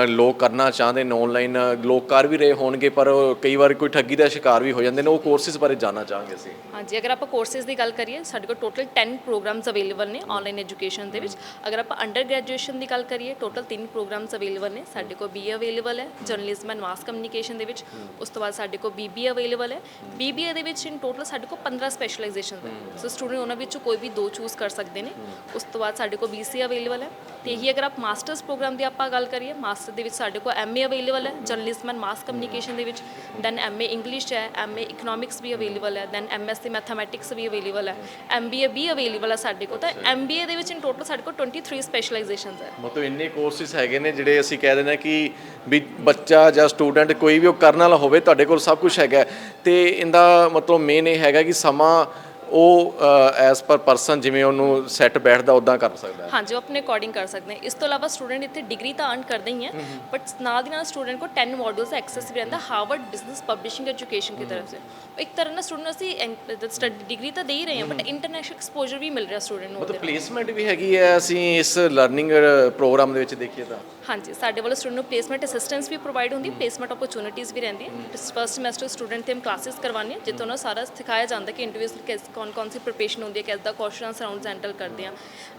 ਲੋਕ ਕਰਨਾ ਚਾਹੁੰਦੇ ਨੇ ਆਨਲਾਈਨ ਲੋਕ ਕਰ ਵੀ ਰਹੇ ਹੋਣਗੇ ਪਰ ਕਈ ਵਾਰ ਕੋਈ ਠੱਗੀ ਦਾ ਸ਼ਿਕਾਰ ਵੀ ਹੋ ਜਾਂਦੇ ਨੇ ਉਹ ਕੋਰਸਿਸ ਬਾਰੇ ਜਾਣਨਾ ਚਾਹਾਂਗੇ ਅਸੀਂ। ਹਾਂਜੀ ਅਗਰ ਆਪਾਂ ਕੋਰਸਿਸ ਦੀ ਗੱਲ ਕਰੀਏ ਸਾਡੇ ਕੋਲ ਟੋਟਲ 10 ਪ੍ਰੋਗਰਾਮਸ ਅਵੇਲੇਬਲ ਨੇ ਆਨਲਾਈਨ ਐਜੂਕੇਸ਼ਨ ਦੇ ਵਿੱਚ। ਅਗਰ ਆਪਾਂ ਅੰਡਰ ਗ੍ਰੈਜੂਏਸ਼ਨ ਦੀ ਗੱਲ ਕਰੀਏ ਟੋਟਲ 3 ਪ੍ਰੋਗਰਾਮਸ ਅਵੇਲੇਬਲ ਨੇ। ਸਾਡੇ ਕੋਲ BA ਅਵੇਲੇਬਲ ਹੈ ਜਰਨਲਿਜ਼ਮ ਐਂਡ ਮਾਸ ਕਮਿਊਨੀਕੇਸ਼ਨ ਦੇ ਵਿੱਚ। ਉਸ ਤੋਂ ਬਾਅਦ ਸਾਡੇ ਕੋਲ BBA ਅਵੇਲੇਬਲ ਹੈ। BBA ਦੇ ਵਿੱਚ ਇਨ ਟੋਟਲ ਸਾਡੇ ਕੋਲ 15 ਸਪੈਸ਼ਲਾਈਜੇਸ਼ਨਸ ਹੈ। ਸੋ ਸਟੂਡੈਂਟ ਉਹਨਾਂ ਵਿੱਚੋਂ ਕੋਈ ਵੀ ਦੋ ਚੂਜ਼ ਕਰ ਸਕਦੇ ਨੇ। ਉਸ ਤੋਂ ਬਾਅਦ ਸਾਡੇ ਕੋਲ BCA ਅਵੇਲੇਬਲ ਹੈ। ਤੇ ਇਹੀ ਅਗਰ ਆਪ ਮਾਸਟਰਸ ਪ੍ਰੋਗਰਾਮ ਦੀ ਆਪਾਂ ਗੱਲ ਕਰੀਏ ਮਾਸਟਰ ਦੇ ਵਿੱਚ ਸਾਡੇ ਕੋਲ MA ਅਵੇਲੇਬਲ ਹੈ ਜਰਨਲਿਜ਼ਮ ਐਂਡ ਮਾਸ ਕਮਿਊਨੀਕੇਸ਼ਨ ਦੇ ਵਿੱਚ। ਦੈਨ MA ਇੰਗਲਿਸ਼ ਹੈ MA ਇਕਨੋਮਿਕਸ ਵੀ ਅਵੇਲੇਬਲ ਹੈ। ਦੈਨ MSc ਮੈਥਮੈਟਿਕਸ ਵੀ ਅਵੇਲੇਬਲ ਹੈ। MBA ਵੀ ਅਵੇਲੇਬਲ ਹੈ ਸਾਡੇ ਕੋਲ। ਤਾਂ MBA ਦੇ ਵਿੱਚ ਇਨ ਟੋਟਲ ਸਾਡੇ ਕੋਲ 23 ਸਪੈਸ਼ਲਾਈਜੇਸ਼ਨਸ ਹੈ। ਮਤਲਬ ਇੰਨੇ ਕੋਰਸਿਸ ਹੈਗੇ ਨੇ ਜਿਹੜੇ ਅਸੀਂ ਕਹਿ ਦਿੰਦੇ ਹਾਂ ਕਿ ਵੀ ਬੱਚਾ ਜਾਂ ਸਟੂਡੈਂਟ ਕੋਈ ਵੀ ਉਹ ਕਰਨ ਵਾਲਾ ਹੋਵੇ, ਤੁਹਾਡੇ ਕੋਲ ਸਭ ਕੁਝ ਹੈਗਾ ਹੈ। ਤੇ ਇਹਦਾ ਮਤਲਬ ਮੇਨ ਇਹ ਹੈਗਾ ਕਿ ਸਮਾਂ ਉਹ ਐਸ ਪਰ ਪਰਸਨ ਜਿਵੇਂ ਉਹਨੂੰ ਸੈੱਟ ਬੈਠਦਾ ਉਦਾਂ ਕਰ ਸਕਦਾ ਹੈ। ਹਾਂਜੀ ਉਹ ਆਪਣੇ ਅਕੋਰਡਿੰਗ ਕਰ ਸਕਦੇ ਨੇ। ਇਸ ਤੋਂ ਇਲਾਵਾ ਸਟੂਡੈਂਟ ਇੱਥੇ ਡਿਗਰੀ ਤਾਂ ਅਰਨ ਕਰਦੇ ਹੀ ਹੈ ਬਟ ਨਾਲ ਦੀ ਨਾਲ ਸਟੂਡੈਂਟ ਕੋ 10 ਮੋਡਲਸ ਦਾ ਐਕਸੈਸ ਵੀ ਰਹਿੰਦਾ ਹਾਰਵਰਡ ਬਿਜ਼ਨਸ ਪਬਲਿਸ਼ਿੰਗ ਐਜੂਕੇਸ਼ਨ ਦੀ ਤਰਫ ਸੇ। ਇੱਕ ਤਰ੍ਹਾਂ ਨਾਲ ਸਟੂਡੈਂਟ ਅਸੀਂ ਸਟੱਡੀ ਡਿਗਰੀ ਤਾਂ ਦੇ ਹੀ ਰਹੇ ਹਾਂ ਬਟ ਇੰਟਰਨੈਸ਼ਨਲ ਐਕਸਪੋਜ਼ਰ ਵੀ ਮਿਲ ਰਿਹਾ ਸਟੂਡੈਂਟ ਨੂੰ ਮਤਲਬ। ਪਲੇਸਮੈਂਟ ਵੀ ਹੈਗੀ ਹੈ ਅਸੀਂ ਇਸ ਲਰਨਿੰਗ ਪ੍ਰੋਗਰਾਮ ਦੇ ਵਿੱਚ ਦੇਖੀਏ ਤਾਂ। ਹਾਂਜੀ ਸਾਡੇ ਵੱਲੋਂ ਸਟੂਡੈਂਟ ਨੂੰ ਪਲੇਸਮੈਂਟ ਅਸਿਸਟੈਂਸ ਵੀ ਪ੍ਰੋਵਾਈਡ ਹੁੰਦੀ ਪਲੇਸਮੈਂਟ ਓਪਰਚੁਨਿਟੀਜ਼ ਵੀ ਰਹਿੰਦੀਆਂ ਫਸਟ ਸਮੈਸਟਰ ਸਟੂਡੈਂਟ ਤੇ ਹਮ ਕਲਾਸਿਸ ਕਰਵਾਉਂਦੇ ਹਾਂ ਜਿੱਥੇ ਉਹਨਾਂ ਸਾਰਾ ਸਿਖਾਇਆ ਜਾਂਦਾ ਕਿ ਇੰਟਰਵਿਊਜ਼ ਕਿਸ ਕੌਣ ਕੌਣ ਸੀ ਪ੍ਰੀਪਰੇਸ਼ਨ ਹੁੰਦੀ ਹੈ ਕਿਸ ਦਾ ਕੁਐਸਚਨ ਰਾਉਂਡਸ ਹੈਂਡਲ ਕਰਦੇ ਆ।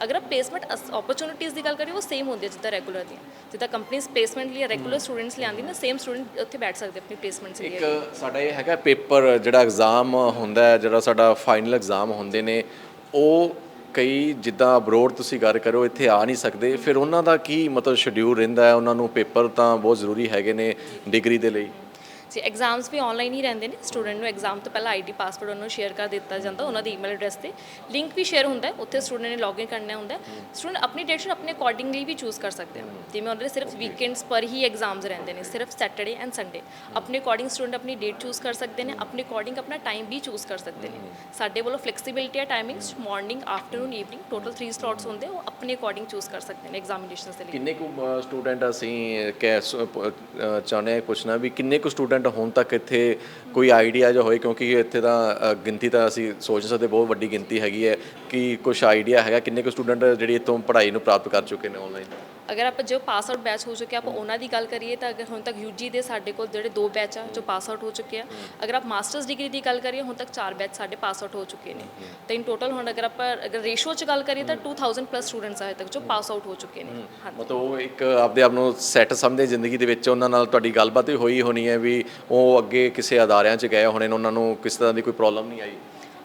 ਅਗਰ ਆਪ ਪਲੇਸਮੈਂਟ ਓਪਰਚੁਨਿਟੀਜ਼ ਦੀ ਗੱਲ ਕਰੀਏ, ਉਹ ਸੇਮ ਹੁੰਦੀ ਹੈ ਜਿੱਦਾਂ ਰੈਗੂਲਰ ਦੀਆਂ। ਜਿੱਦਾਂ ਕੰਪਨੀਜ਼ ਪਲੇਸਮੈਂਟ ਲਈ ਰੈਗੂਲਰ ਸਟੂਡੈਂਟਸ ਲਿਆਂਦੀ ਨਾ ਸੇਮ ਸਟੂਡੈਂਟ ਉੱਥੇ ਬੈਠ ਸਕਦੇ ਆਪਣੀ ਪਲੇਸਮੈਂਟਸ ਲਈ। ਇੱਕ ਸਾਡਾ ਇਹ ਹੈਗਾ ਪੇਪਰ, ਜਿਹੜਾ ਐਗਜ਼ਾਮ ਹੁੰਦਾ ਹੈ, ਜਿਹੜਾ ਸਾਡਾ ਫਾਈਨਲ ਐਗਜ਼ਾਮ ਹੁੰਦੇ ਨੇ, ਉਹ ਕਈ ਜਿੱਦਾਂ ਅਬਰੋਡ ਤੁਸੀਂ ਗੱਲ ਕਰੋ, ਇੱਥੇ ਆ ਨਹੀਂ ਸਕਦੇ। ਫਿਰ ਉਹਨਾਂ ਦਾ ਕੀ ਮਤਲਬ ਸ਼ਡਿਊਲ ਰਹਿੰਦਾ ਹੈ? ਉਹਨਾਂ ਨੂੰ ਪੇਪਰ ਤਾਂ ਬਹੁਤ ਜ਼ਰੂਰੀ ਹੈਗੇ ਨੇ ਡਿਗਰੀ ਦੇ ਲਈ। ਜੀ ਐਗਜ਼ਾਮਸ ਵੀ ਆਨਲਾਈਨ ਹੀ ਰਹਿੰਦੇ ਨੇ। ਸਟੂਡੈਂਟ ਨੂੰ ਐਗਜ਼ਾਮ ਤੋਂ ਪਹਿਲਾਂ ਆਈਡੀ ਪਾਸਵਰਡ ਉਹਨਾਂ ਨੂੰ ਸ਼ੇਅਰ ਕਰ ਦਿੱਤਾ ਜਾਂਦਾ ਉਹਨਾਂ ਦੀ ਈਮੇਲ ਐਡਰੈਸ ਤੇ। ਲਿੰਕ ਵੀ ਸ਼ੇਅਰ ਹੁੰਦਾ ਉੱਥੇ ਸਟੂਡੈਂਟ ਨੇ ਲੌਗਇਨ ਕਰਨਾ ਹੁੰਦਾ ਸਟੂਡੈਂਟ ਆਪਣੀ ਡੇਟ ਆਪਣੇ ਅਕੋਰਡਿੰਗਲੀ ਵੀ ਚੂਜ਼ ਕਰ ਸਕਦੇ ਆ। ਜਿਵੇਂ ਉਹਨਾਂ ਦੇ ਸਿਰਫ ਵੀਕਐਂਡਸ ਪਰ ਹੀ ਐਗਜ਼ਾਮਸ ਰਹਿੰਦੇ ਨੇ ਸਿਰਫ ਸੈਟਰਡੇ ਐਂਡ ਸੰਡੇ ਆਪਣੇ ਅਕੋਰਡਿੰਗ ਸਟੂਡੈਂਟ ਆਪਣੀ ਡੇਟ ਚੂਜ਼ ਕਰ ਸਕਦੇ ਨੇ ਆਪਣੇ ਅਕੋਰਡਿੰਗ ਆਪਣਾ ਟਾਈਮ ਵੀ ਚੂਜ਼ ਕਰ ਸਕਦੇ ਨੇ। ਸਾਡੇ ਵੱਲੋਂ ਫਲੈਕਸੀਬਿਲਿਟੀ ਹੈ timings morning afternoon evening total 3 slots ਹੁੰਦੇ ਉਹ ਆਪਣੇ ਅਕੋਰਡਿੰਗ ਚੂਜ਼ ਕਰ ਸਕਦੇ ਨੇ ਐਗਜ਼ਾਮੀਨੇਸ਼ਨਸ ਦੇ ਲਈ। ਕਿੰਨੇ ਕੁ ਸਟੂਡੈਂਟ ਅਸੀਂ ਕਹਿ ਚਾਹੁੰਦੇ ਹਾਂ ਪੁੱਛਣਾ ਵੀ ਕਿੰਨੇ ਕੁ ਸਟੂਡੈਂਟ ਹੁਣ ਤੱਕ ਇੱਥੇ ਕੋਈ ਆਈਡੀਆ ਜੋ ਹੋਏ, ਕਿਉਂਕਿ ਇੱਥੇ ਤਾਂ ਗਿਣਤੀ ਤਾਂ ਅਸੀਂ ਸੋਚ ਸਕਦੇ, ਬਹੁਤ ਵੱਡੀ ਗਿਣਤੀ ਹੈਗੀ ਹੈ ਕਿ ਕੁਝ ਆਈਡੀਆ ਹੈਗਾ, ਕਿੰਨੇ ਕੁ ਸਟੂਡੈਂਟ ਜਿਹੜੀ ਇੱਥੋਂ ਪੜ੍ਹਾਈ ਨੂੰ ਪ੍ਰਾਪਤ ਕਰ ਚੁੱਕੇ ਨੇ ਆਨਲਾਈਨ ਅਗਰ ਆਪਾਂ ਜੋ ਪਾਸ ਆਊਟ ਬੈਚ ਹੋ ਚੁੱਕੇ ਆਪਾਂ ਉਹਨਾਂ ਦੀ ਗੱਲ ਕਰੀਏ ਤਾਂ ਅਗਰ ਹੁਣ ਤੱਕ ਯੂਜੀ ਦੇ ਸਾਡੇ ਕੋਲ ਜਿਹੜੇ ਦੋ ਬੈਚ ਆ ਜੋ ਪਾਸ ਆਊਟ ਹੋ ਚੁੱਕੇ ਆ ਅਗਰ ਆਪ ਮਾਸਟਰਸ ਡਿਗਰੀ ਦੀ ਗੱਲ ਕਰੀਏ ਹੁਣ ਤੱਕ ਚਾਰ ਬੈਚ ਸਾਡੇ ਪਾਸ ਆਊਟ ਹੋ ਚੁੱਕੇ ਨੇ। ਤਾਂ ਇਨ ਟੋਟਲ ਹੁਣ ਅਗਰ ਆਪਾਂ ਅਗਰ ਰੇਸ਼ੋ 'ਚ ਗੱਲ ਕਰੀਏ ਤਾਂ 2000 ਪਲੱਸ ਸਟੂਡੈਂਟਸ ਆ ਹਜੇ ਤੱਕ ਜੋ ਪਾਸ ਆਊਟ ਹੋ ਚੁੱਕੇ ਨੇ। ਮਤਲਬ ਉਹ ਇੱਕ ਆਪਦੇ ਆਪ ਨੂੰ ਸੈੱਟ ਸਮਝਦੇ ਜ਼ਿੰਦਗੀ ਦੇ ਵਿੱਚ ਉਹਨਾਂ ਨਾਲ ਤੁਹਾਡੀ ਗੱਲਬਾਤ ਹੋਈ ਹੋਣੀ ਹੈ ਵੀ ਉਹ ਅੱਗੇ ਕਿਸੇ ਅਦਾਰਿਆਂ 'ਚ ਗਏ ਹੋਣੇ ਨੇ ਉਹਨਾਂ ਨੂੰ ਕਿਸ ਤਰ੍ਹਾਂ ਦੀ ਕੋਈ ਪ੍ਰੋਬਲਮ ਨਹੀਂ ਆਈ?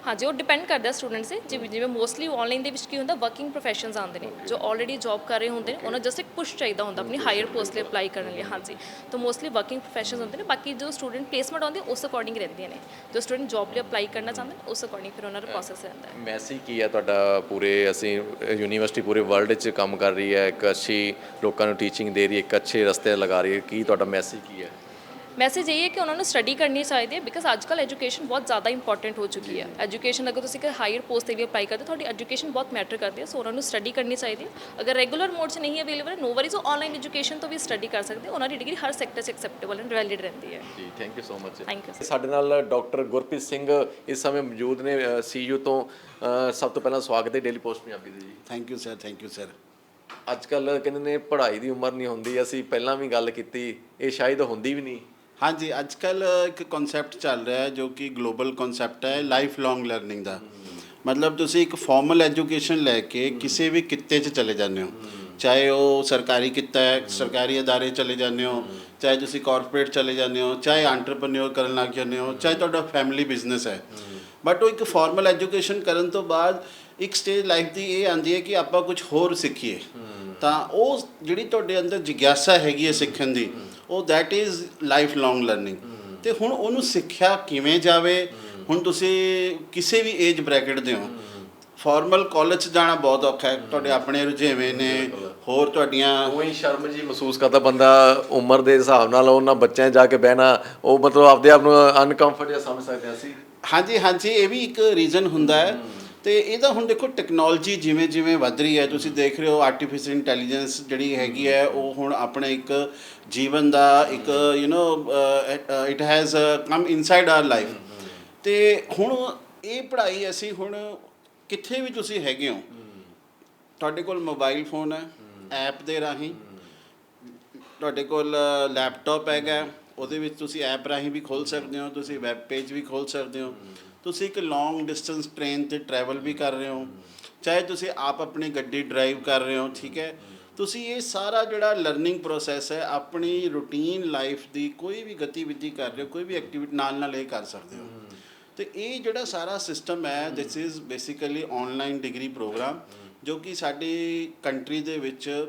ਹਾਂਜੀ, ਉਹ ਡਿਪੈਂਡ ਕਰਦਾ ਸਟੂਡੈਂਟਸ ਤੇ। ਜਿਵੇਂ ਜਿਵੇਂ ਮੋਸਟਲੀ ਆਨਲਾਈਨ ਦੇ ਵਿੱਚ ਕੀ ਹੁੰਦਾ ਵਰਕਿੰਗ ਪ੍ਰੋਫੈਸ਼ਨਸ ਆਉਂਦੇ ਨੇ। ਜੋ ਆਲਰੇਡੀ ਜੌਬ ਕਰ ਰਹੇ ਹੁੰਦੇ ਨੇ, ਉਹਨਾਂ ਨੂੰ ਜਸਟ ਇੱਕ ਪੁਸ਼ ਚਾਹੀਦਾ ਹੁੰਦਾ ਆਪਣੀ ਹਾਇਰ ਪੋਸਟ ਲਈ ਅਪਲਾਈ ਕਰਨ ਲਈ। ਹਾਂਜੀ। ਤਾਂ ਮੋਸਟਲੀ ਵਰਕਿੰਗ ਪ੍ਰੋਫੈਸ਼ਨਸ ਹੁੰਦੇ ਨੇ। ਬਾਕੀ ਜੋ ਸਟੂਡੈਂਟ ਪਲੇਸਮੈਂਟ ਆਉਂਦੀ, ਉਸ ਅਕੋਰਡਿੰਗ ਰਹਿੰਦੀਆਂ ਨੇ। ਜੋ ਸਟੂਡੈਂਟ ਜੌਬ ਲਈ ਅਪਲਾਈ ਕਰਨਾ ਚਾਹੁੰਦੇ ਨੇ, ਉਸ ਅਕੋਰਡਿੰਗ ਫਿਰ ਉਹਨਾਂ ਦਾ ਪ੍ਰੋਸੈਸ ਰਹਿੰਦਾ ਹੈ। ਮੈਸੇਜ ਕੀ ਹੈ ਤੁਹਾਡਾ ਪੂਰੇ, ਅਸੀਂ ਯੂਨੀਵਰਸਿਟੀ ਪੂਰੇ ਵਰਲਡ 'ਚ ਕੰਮ ਕਰ ਰਹੀ ਹੈ। ਇੱਕ ਅੱਛੀ ਲੋਕਾਂ ਨੂੰ ਟੀਚਿੰਗ ਦੇ ਰਹੀ ਹੈ, ਇੱਕ ਅੱਛੇ ਰਸਤੇ ਲਗਾ ਰਹੀ ਹੈ। ਕੀ ਤੁਹਾਡਾ ਮੈਸੇਜ ਕੀ ਹੈ? ਮੈਸੇਜ ਇਹ ਹੈ ਕਿ ਉਹਨਾਂ ਨੂੰ ਸਟੱਡੀ ਕਰਨੀ ਚਾਹੀਦੀ ਹੈ ਬਿਕਾਜ਼ ਅੱਜ ਕੱਲ੍ਹ ਐਜੂਕੇਸ਼ਨ ਬਹੁਤ ਜ਼ਿਆਦਾ ਇੰਪੋਰਟੈਂਟ ਹੋ ਚੁੱਕੀ ਹੈ। ਐਜੂਕੇਸ਼ਨ ਅਗਰ ਤੁਸੀਂ ਕਿ ਹਾਇਰ ਪੋਸਟ ਤੇ ਵੀ ਅਪਲਾਈ ਕਰਦੇ ਹੋ, ਤੁਹਾਡੀ ਐਜੂਕੇਸ਼ਨ ਬਹੁਤ ਮੈਟਰ ਕਰਦੀ ਹੈ ਸੋ ਉਹਨਾਂ ਨੂੰ ਸਟੱਡੀ ਕਰਨੀ ਚਾਹੀਦੀ ਹੈ। ਅਗਰ ਰੈਗੂਲਰ ਮੋਡ 'ਚ ਨਹੀਂ ਅਵੇਲੇਬਲ ਨੋ ਵਰੀਜ਼ ਉਹ ਆਨਲਾਈਨ ਐਜੂਕੇਸ਼ਨ ਤੋਂ ਵੀ ਸਟੱਡੀ ਕਰ ਸਕਦੇ ਹੋ। ਉਹਨਾਂ ਦੀ ਡਿਗਰੀ ਹਰ ਸੈਕਟਰ 'ਚ ਐਕਸੈਪਟੇਬਲ ਐਂਡ ਵੈਲਿਡ ਰਹਿੰਦੀ ਹੈ। ਜੀ thank you so much thank you ਸਾਡੇ ਨਾਲ ਡਾਕਟਰ ਗੁਰਪ੍ਰੀਤ ਸਿੰਘ ਇਸ ਸਮੇਂ ਮੌਜੂਦ ਨੇ ਸੀਯੂ ਤੋਂ ਸਭ ਤੋਂ ਪਹਿਲਾਂ ਸਵਾਗਤ ਹੈ ਡੇਲੀ ਪੋਸਟ ਪੰਜਾਬੀ ਦੇ ਜੀ। Thank you sir thank you sir ਅੱਜ ਕੱਲ ਕਹਿੰਦੇ ਨੇ ਪੜ੍ਹਾਈ ਦੀ ਉਮਰ ਨਹੀਂ ਹੁੰਦੀ ਅਸੀਂ ਪਹਿਲਾਂ ਵੀ ਗੱਲ ਕੀਤੀ ਇਹ ਸ਼ਾਇਦ ਹੁੰਦੀ ਵੀ ਨਹੀਂ। ਹਾਂਜੀ ਅੱਜ ਕੱਲ ਇੱਕ ਕਨਸੈਪਟ ਚੱਲ ਰਿਹਾ ਹੈ ਜੋ ਕਿ ਗਲੋਬਲ ਕਨਸੈਪਟ ਹੈ ਲਾਈਫ ਲੌਂਗ ਲਰਨਿੰਗ ਦਾ। ਮਤਲਬ ਤੁਸੀਂ ਇੱਕ ਫਾਰਮਲ ਐਜੂਕੇਸ਼ਨ ਲੈ ਕੇ ਕਿਸੇ ਵੀ ਕਿੱਤੇ 'ਚ ਚਲੇ ਜਾਂਦੇ ਹੋ। ਚਾਹੇ ਉਹ ਸਰਕਾਰੀ ਕਿੱਤਾ ਹੈ, ਸਰਕਾਰੀ ਅਦਾਰੇ ਚਲੇ ਜਾਂਦੇ ਹੋ, ਚਾਹੇ ਤੁਸੀਂ ਕਾਰਪੋਰੇਟ ਚਲੇ ਜਾਂਦੇ ਹੋ, ਚਾਹੇ ਐਂਟਰਪ੍ਰੈਨਿਓਰ ਕਰਨ ਲੱਗ ਜਾਂਦੇ ਹੋ, ਚਾਹੇ ਤੁਹਾਡਾ ਫੈਮਿਲੀ ਬਿਜ਼ਨਸ ਹੈ। ਬਟ ਉਹ ਇੱਕ ਫਾਰਮਲ ਐਜੂਕੇਸ਼ਨ ਕਰਨ ਤੋਂ ਬਾਅਦ ਇੱਕ ਸਟੇਜ ਲਾਈਫ ਦੀ ਇਹ ਆਉਂਦੀ ਹੈ ਕਿ ਆਪਾਂ ਕੁਝ ਹੋਰ ਸਿੱਖੀਏ। ਤਾਂ ਉਹ ਜਿਹੜੀ ਤੁਹਾਡੇ ਅੰਦਰ ਜਿਗਿਆਸਾ ਹੈਗੀ ਹੈ ਸਿੱਖਣ ਦੀ ਉਹ that is life long learning ਤੇ ਹੁਣ ਉਹਨੂੰ ਸਿੱਖਿਆ ਕਿਵੇਂ ਜਾਵੇ? ਹੁਣ ਤੁਸੀਂ ਕਿਸੇ ਵੀ ਏਜ ਬ੍ਰੈਕਟ ਦੇ ਹੋ। ਫਾਰਮਲ ਕਾਲਜ ਜਾਣਾ ਬਹੁਤ ਔਖਾ ਹੈ। ਤੁਹਾਡੇ ਆਪਣੇ ਰੁਝੇਵੇਂ ਨੇ ਹੋਰ ਤੁਹਾਡੀਆਂ ਉਹੀ ਸ਼ਰਮ ਜੀ ਮਹਿਸੂਸ ਕਰਦਾ ਬੰਦਾ ਉਮਰ ਦੇ ਹਿਸਾਬ ਨਾਲ ਉਹਨਾਂ ਬੱਚਿਆਂ ਜਾ ਕੇ ਬਹਿਣਾ ਉਹ ਮਤਲਬ ਆਪਦੇ ਆਪ ਨੂੰ ਅਨਕੰਫਰਟੇਬਲ ਸਮਝ ਸਕਦੇ ਅਸੀਂ। ਹਾਂਜੀ ਹਾਂਜੀ ਇਹ ਵੀ ਇੱਕ ਰੀਜ਼ਨ ਹੁੰਦਾ ਹੈ। ਤੇ ਇਹਦਾ ਹੁਣ ਦੇਖੋ ਟੈਕਨੋਲੋਜੀ ਜਿਵੇਂ ਜਿਵੇਂ ਵੱਧ ਰਹੀ ਹੈ, ਤੁਸੀਂ ਦੇਖ ਰਹੇ ਹੋ ਆਰਟੀਫੀਸ਼ੀਅਲ ਇੰਟੈਲੀਜੈਂਸ ਜਿਹੜੀ ਹੈਗੀ ਹੈ, ਉਹ ਹੁਣ ਆਪਣੇ ਇੱਕ ਜੀਵਨ ਦਾ ਇੱਕ you know it has come inside our life ਤੇ ਹੁਣ ਇਹ ਪੜ੍ਹਾਈ ਅਸੀਂ ਹੁਣ ਕਿੱਥੇ ਵੀ ਤੁਸੀਂ ਹੈਗੇ ਹੋ, ਤੁਹਾਡੇ ਕੋਲ ਮੋਬਾਈਲ ਫੋਨ ਹੈ ਐਪ ਦੇ ਰਾਹੀਂ, ਤੁਹਾਡੇ ਕੋਲ ਲੈਪਟਾਪ ਹੈਗਾ, ਉਹਦੇ ਵਿੱਚ ਤੁਸੀਂ ਐਪ ਰਾਹੀਂ ਵੀ ਖੋਲ ਸਕਦੇ ਹੋ, ਤੁਸੀਂ ਵੈਬ ਪੇਜ ਵੀ ਖੋਲ ਸਕਦੇ ਹੋ। ਤੁਸੀਂ ਇੱਕ ਲੌਂਗ ਡਿਸਟੈਂਸ ਟ੍ਰੇਨ ਤੇ ਟਰੈਵਲ ਵੀ ਕਰ ਰਹੇ ਹੋ। ਚਾਹੇ ਤੁਸੀਂ ਆਪ ਆਪਣੀ ਗੱਡੀ ਡਰਾਈਵ ਕਰ ਰਹੇ ਹੋ, ਠੀਕ ਹੈ। ਤੁਸੀਂ ਇਹ ਸਾਰਾ ਜਿਹੜਾ ਲਰਨਿੰਗ ਪ੍ਰੋਸੈਸ ਹੈ, ਆਪਣੀ ਰੂਟੀਨ ਲਾਈਫ ਦੀ ਕੋਈ ਵੀ ਗਤੀਵਿਧੀ ਕਰ ਰਹੇ ਹੋ, ਕੋਈ ਵੀ ਐਕਟੀਵਿਟੀ ਨਾਲ ਨਾਲ ਇਹ ਕਰ ਸਕਦੇ ਹੋ। ਤੇ ਇਹ ਜਿਹੜਾ ਸਾਰਾ ਸਿਸਟਮ ਹੈ this is basically online degree program ਜੋ ਕਿ ਸਾਡੀ ਕੰਟਰੀ ਦੇ ਵਿੱਚ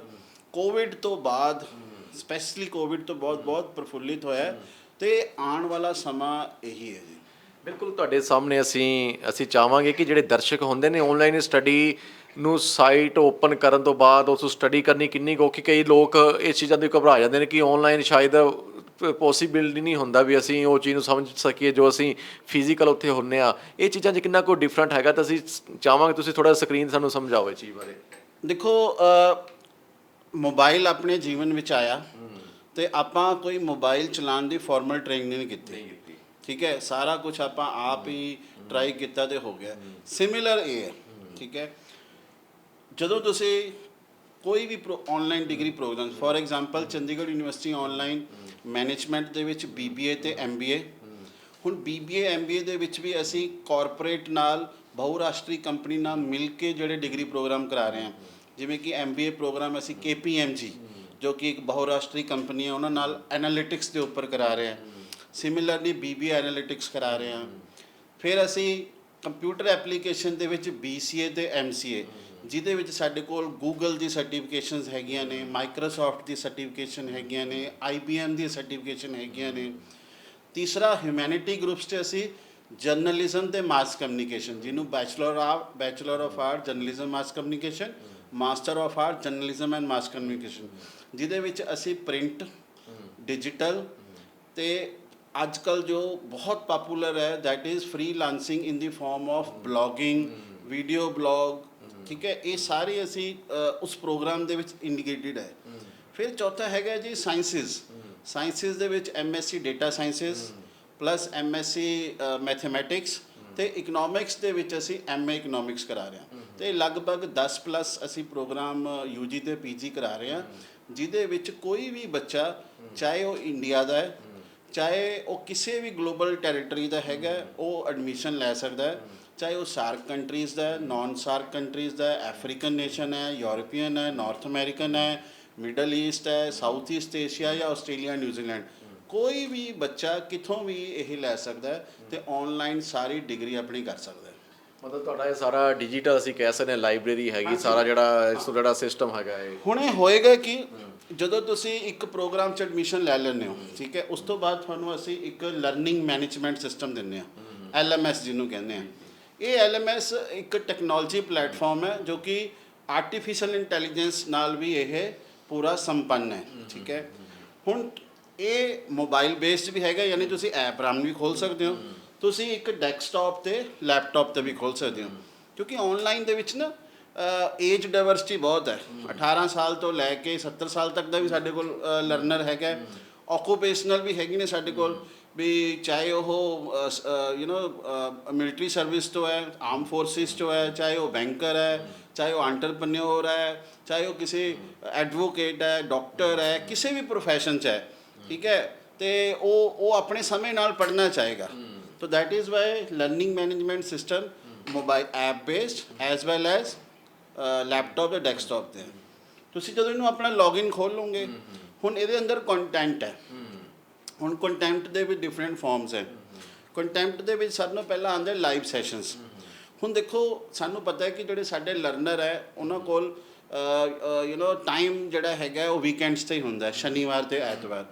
ਕੋਵਿਡ ਤੋਂ ਬਾਅਦ ਸਪੈਸ਼ਲੀ ਕੋਵਿਡ ਤੋਂ ਬਹੁਤ ਬਹੁਤ ਪ੍ਰਫੁੱਲਿਤ ਹੋਇਆ ਹੈ। ਤੇ ਆਉਣ ਵਾਲਾ ਸਮਾਂ ਇਹੀ ਹੈ ਬਿਲਕੁਲ ਤੁਹਾਡੇ ਸਾਹਮਣੇ ਅਸੀਂ ਅਸੀਂ ਚਾਹਾਂਗੇ ਕਿ ਜਿਹੜੇ ਦਰਸ਼ਕ ਹੁੰਦੇ ਨੇ ਆਨਲਾਈਨ ਸਟੱਡੀ ਨੂੰ ਸਾਈਟ ਓਪਨ ਕਰਨ ਤੋਂ ਬਾਅਦ ਉਸ ਸਟੱਡੀ ਕਰਨੀ ਕਿੰਨੀ ਔਖੀ ਕਈ ਲੋਕ ਇਸ ਚੀਜ਼ਾਂ ਦੇ ਘਬਰਾ ਜਾਂਦੇ ਨੇ ਕਿ ਆਨਲਾਈਨ ਸ਼ਾਇਦ ਪੋਸੀਬਿਲਿਟੀ ਨਹੀਂ ਹੁੰਦਾ ਵੀ ਅਸੀਂ ਉਹ ਚੀਜ਼ ਨੂੰ ਸਮਝ ਸਕੀਏ ਜੋ ਅਸੀਂ ਫਿਜ਼ੀਕਲ ਉੱਥੇ ਹੁੰਨੇ ਆ। ਇਹ ਚੀਜ਼ਾਂ 'ਚ ਕਿੰਨਾ ਕੋਈ ਡਿਫਰੈਂਟ ਹੈਗਾ ਤਾਂ ਅਸੀਂ ਚਾਹਾਂਗੇ ਤੁਸੀਂ ਥੋੜਾ ਸਕਰੀਨ ਸਾਨੂੰ ਸਮਝਾਓ ਇਹ ਚੀਜ਼ ਬਾਰੇ। ਦੇਖੋ ਮੋਬਾਈਲ ਆਪਣੇ ਜੀਵਨ ਵਿੱਚ ਆਇਆ ਤੇ ਆਪਾਂ ਕੋਈ ਮੋਬਾਈਲ ਚਲਾਉਣ ਦੀ ਫਾਰਮਲ ਟ੍ਰੇਨਿੰਗ ਨਹੀਂ ਕੀਤੀ। ਠੀਕ ਹੈ, ਸਾਰਾ ਕੁਝ ਆਪਾਂ ਆਪ ਹੀ ਟਰਾਈ ਕੀਤਾ ਤੇ ਹੋ ਗਿਆ। ਸਿਮਿਲਰ ਇਹ ਹੈ, ਠੀਕ ਹੈ। ਜਦੋਂ ਤੁਸੀਂ ਕੋਈ ਵੀ online degree program for example Chandigarh university online management ਦੇ ਵਿੱਚ BBA ਤੇ MBA ਹੁਣ BBA MBA ਦੇ ਵਿੱਚ ਵੀ ਅਸੀਂ ਕਾਰਪੋਰੇਟ ਨਾਲ, ਬਹੁਰਾਸ਼ਟਰੀ ਕੰਪਨੀ ਨਾਲ ਮਿਲ ਕੇ ਜਿਹੜੇ ਡਿਗਰੀ ਪ੍ਰੋਗਰਾਮ ਕਰਾ ਰਹੇ ਹਾਂ। ਜਿਵੇਂ ਕਿ MBA ਪ੍ਰੋਗਰਾਮ ਅਸੀਂ KPMG ਜੋ ਕਿ ਇੱਕ ਬਹੁਰਾਸ਼ਟਰੀ ਕੰਪਨੀ ਹੈ, ਉਹਨਾਂ ਨਾਲ ਐਨਾਲਿਟਿਕਸ ਦੇ ਉੱਪਰ ਕਰਾ ਰਹੇ ਹਾਂ। ਸਿਮਿਲਰਲੀ BBA ਐਨਾਲਿਟਿਕਸ ਕਰਾ ਰਹੇ ਹਾਂ। ਫਿਰ ਅਸੀਂ ਕੰਪਿਊਟਰ ਐਪਲੀਕੇਸ਼ਨ ਦੇ ਵਿੱਚ BCA ਤੇ MCA ਜਿਹਦੇ ਵਿੱਚ ਸਾਡੇ ਕੋਲ Google ਦੀ ਸਰਟੀਫਿਕੇਸ਼ਨਸ ਹੈਗੀਆਂ ਨੇ, Microsoft ਦੀ ਸਰਟੀਫਿਕੇਸ਼ਨ ਹੈਗੀਆਂ ਨੇ IBM ਦੀ ਸਰਟੀਫਿਕੇਸ਼ਨ ਹੈਗੀਆਂ ਨੇ। ਤੀਸਰਾ ਹਿਊਮੈਨਿਟੀ ਗਰੁੱਪਸ 'ਚ ਅਸੀਂ ਜਰਨਲਿਜ਼ਮ ਤੇ ਮਾਸ ਕਮਿਊਨੀਕੇਸ਼ਨ ਜਿਹਨੂੰ bachelor of bachelor of art journalism mass communication master of art journalism and mass communication ਜਿਹਦੇ ਵਿੱਚ ਅਸੀਂ ਪ੍ਰਿੰਟ ਡਿਜੀਟਲ ਤੇ ਅੱਜ ਕੱਲ ਜੋ ਬਹੁਤ ਪਪੂਲਰ ਹੈ that is freelancing in the form of blogging video blog ਠੀਕ ਹੈ? ਇਹ ਸਾਰੇ ਅਸੀਂ ਉਸ ਪ੍ਰੋਗਰਾਮ ਦੇ ਵਿੱਚ ਇੰਡੀਕੇਟਿਡ ਹੈ। ਫਿਰ ਚੌਥਾ ਹੈਗਾ ਜੀ ਸਾਇੰਸਿਸ ਸਾਇੰਸਿਸ ਦੇ ਵਿੱਚ MSc data sciences plus MSc mathematics ਤੇ ਇਕਨੋਮਿਕਸ ਦੇ ਵਿੱਚ ਅਸੀਂ ਐਮਏ ਇਕਨੋਮਿਕਸ ਕਰਾ ਰਹੇ ਹਾਂ। ਤੇ ਲਗਭਗ 10 ਪਲੱਸ ਅਸੀਂ ਪ੍ਰੋਗਰਾਮ ਯੂਜੀ ਤੇ ਪੀਜੀ ਕਰਾ ਰਹੇ ਹਾਂ। ਜਿਹਦੇ ਵਿੱਚ ਕੋਈ ਵੀ ਬੱਚਾ ਚਾਹੇ ਉਹ ਇੰਡੀਆ ਦਾ ਹੈ ਚਾਹੇ ਉਹ ਕਿਸੇ ਵੀ ਗਲੋਬਲ ਟੈਰੀਟਰੀ ਦਾ ਹੈਗਾ, ਉਹ ਐਡਮਿਸ਼ਨ ਲੈ ਸਕਦਾ ਹੈ। ਚਾਹੇ ਉਹ ਸਾਰਕ ਕੰਟਰੀਜ਼ ਦਾ ਹੈ ਨਾਨ ਸਾਰਕ ਕੰਟਰੀਜ਼ ਦਾ ਹੈ ਅਫਰੀਕਨ ਨੇਸ਼ਨ ਹੈ ਯੂਰਪੀਅਨ ਹੈ ਨਾਰਥ ਅਮਰੀਕਨ ਹੈ ਮਿਡਲ ਈਸਟ ਹੈ ਸਾਊਥ ਈਸਟ ਏਸ਼ੀਆ ਜਾਂ ਆਸਟ੍ਰੇਲੀਆ ਨਿਊਜ਼ੀਲੈਂਡ ਕੋਈ ਵੀ ਬੱਚਾ ਕਿੱਥੋਂ ਵੀ ਇਹ ਲੈ ਸਕਦਾ ਹੈ ਤੇ ਆਨਲਾਈਨ ਸਾਰੀ ਡਿਗਰੀ ਆਪਣੀ ਕਰ ਸਕਦਾ ਮਤਲਬ ਤੁਹਾਡਾ ਇਹ ਸਾਰਾ ਡਿਜੀਟਲ ਅਸੀਂ ਕਹਿ ਸਕਦੇ ਹਾਂ ਲਾਇਬ੍ਰੇਰੀ ਹੈਗੀ ਸਾਰਾ ਜਿਹੜਾ ਇਸ ਤੋਂ ਜਿਹੜਾ ਸਿਸਟਮ ਹੈਗਾ ਇਹ। ਹੁਣ ਇਹ ਹੋਏਗਾ ਕਿ ਜਦੋਂ ਤੁਸੀਂ ਇੱਕ ਪ੍ਰੋਗਰਾਮ 'ਚ ਐਡਮਿਸ਼ਨ ਲੈ ਲੈਂਦੇ ਹੋ ਠੀਕ ਹੈ ਉਸ ਤੋਂ ਬਾਅਦ ਤੁਹਾਨੂੰ ਅਸੀਂ ਇੱਕ ਲਰਨਿੰਗ ਮੈਨੇਜਮੈਂਟ ਸਿਸਟਮ ਦਿੰਦੇ ਆ ਐਲਐਮਐਸ ਜਿਹਨੂੰ ਕਹਿੰਦੇ ਆ ਇਹ ਐਲਐਮਐਸ ਇੱਕ ਟੈਕਨੋਲੋਜੀ ਪਲੇਟਫਾਰਮ ਹੈ ਜੋ ਕਿ ਆਰਟੀਫੀਸ਼ੀਅਲ ਇੰਟੈਲੀਜੈਂਸ ਨਾਲ ਵੀ ਇਹ ਪੂਰਾ ਸੰਪੰਨ ਹੈ ਠੀਕ ਹੈ। ਹੁਣ ਇਹ ਮੋਬਾਈਲ ਬੇਸਡ ਵੀ ਹੈਗਾ ਯਾਨੀ ਤੁਸੀਂ ਐਪ ਰਾਮ ਵੀ ਖੋਲ ਸਕਦੇ ਹੋ। ਤੁਸੀਂ ਇੱਕ ਡੈਸਕਟਾਪ ਤੇ ਲੈਪਟਾਪ ਤੇ ਵੀ ਖੋਲ ਸਕਦੇ ਹੋ। ਕਿਉਂਕਿ ਆਨਲਾਈਨ ਦੇ ਵਿੱਚ ਨਾ ਏਜ ਡਾਈਵਰਸਿਟੀ ਬਹੁਤ ਹੈ। 18 ਸਾਲ ਤੋਂ ਲੈ ਕੇ 70 ਸਾਲ ਤੱਕ ਦਾ ਵੀ ਸਾਡੇ ਕੋਲ ਲਰਨਰ ਹੈਗਾ ਆਕੂਪੇਸ਼ਨਲ ਵੀ ਹੈਗੇ ਨੇ ਸਾਡੇ ਕੋਲ। ਵੀ ਚਾਹੇ ਉਹ ਯੂ نو ਮਿਲਟਰੀ ਸਰਵਿਸ ਤੋਂ ਹੈ ਆਰਮ ਫੋਰਸਿਸ ਤੋਂ ਹੈ ਚਾਹੇ ਉਹ ਬੈਂਕਰ ਹੈ ਚਾਹੇ ਉਹ ਐਂਟਰਪ੍ਰੈਨਿਓਰ ਹੈ ਚਾਹੇ ਉਹ ਕਿਸੇ ਐਡਵੋਕੇਟ ਹੈ ਡਾਕਟਰ ਹੈ ਕਿਸੇ ਵੀ profession ਚ ਹੈ। ਠੀਕ ਹੈ? ਤੇ ਉਹ ਉਹ ਆਪਣੇ ਸਮੇਂ ਨਾਲ ਪੜ੍ਹਨਾ ਚਾਹੇਗਾ। So that is why learning management system mobile app based as well as laptop ਤੇ ਡੈਸਕਟਾਪ ਤੇ ਤੁਸੀਂ ਜਦੋਂ ਇਹਨੂੰ ਆਪਣਾ ਲੌਗਇਨ ਖੋਲ ਲਓਗੇ ਹੁਣ ਇਹਦੇ ਅੰਦਰ ਕੰਟੈਂਟ ਹੈ ਹੁਣ ਕੰਟੈਂਟ ਦੇ ਵੀ ਡਿਫਰੈਂਟ ਫਾਰਮਸ ਹੈ ਕੰਟੈਂਟ ਦੇ ਵਿੱਚ ਸਭ ਤੋਂ ਪਹਿਲਾਂ ਆਉਂਦੇ ਲਾਈਵ ਸੈਸ਼ਨਸ ਹੁਣ ਦੇਖੋ ਸਾਨੂੰ ਪਤਾ ਹੈ ਕਿ ਜਿਹੜੇ ਸਾਡੇ ਲਰਨਰ ਹੈ ਉਹਨਾਂ ਕੋਲ ਯੂ نو ਟਾਈਮ ਜਿਹੜਾ ਹੈਗਾ ਉਹ ਵੀਕਐਂਡਸ ਤੇ ਹੀ ਹੁੰਦਾ ਸ਼ਨੀਵਾਰ ਤੇ ਐਤਵਾਰ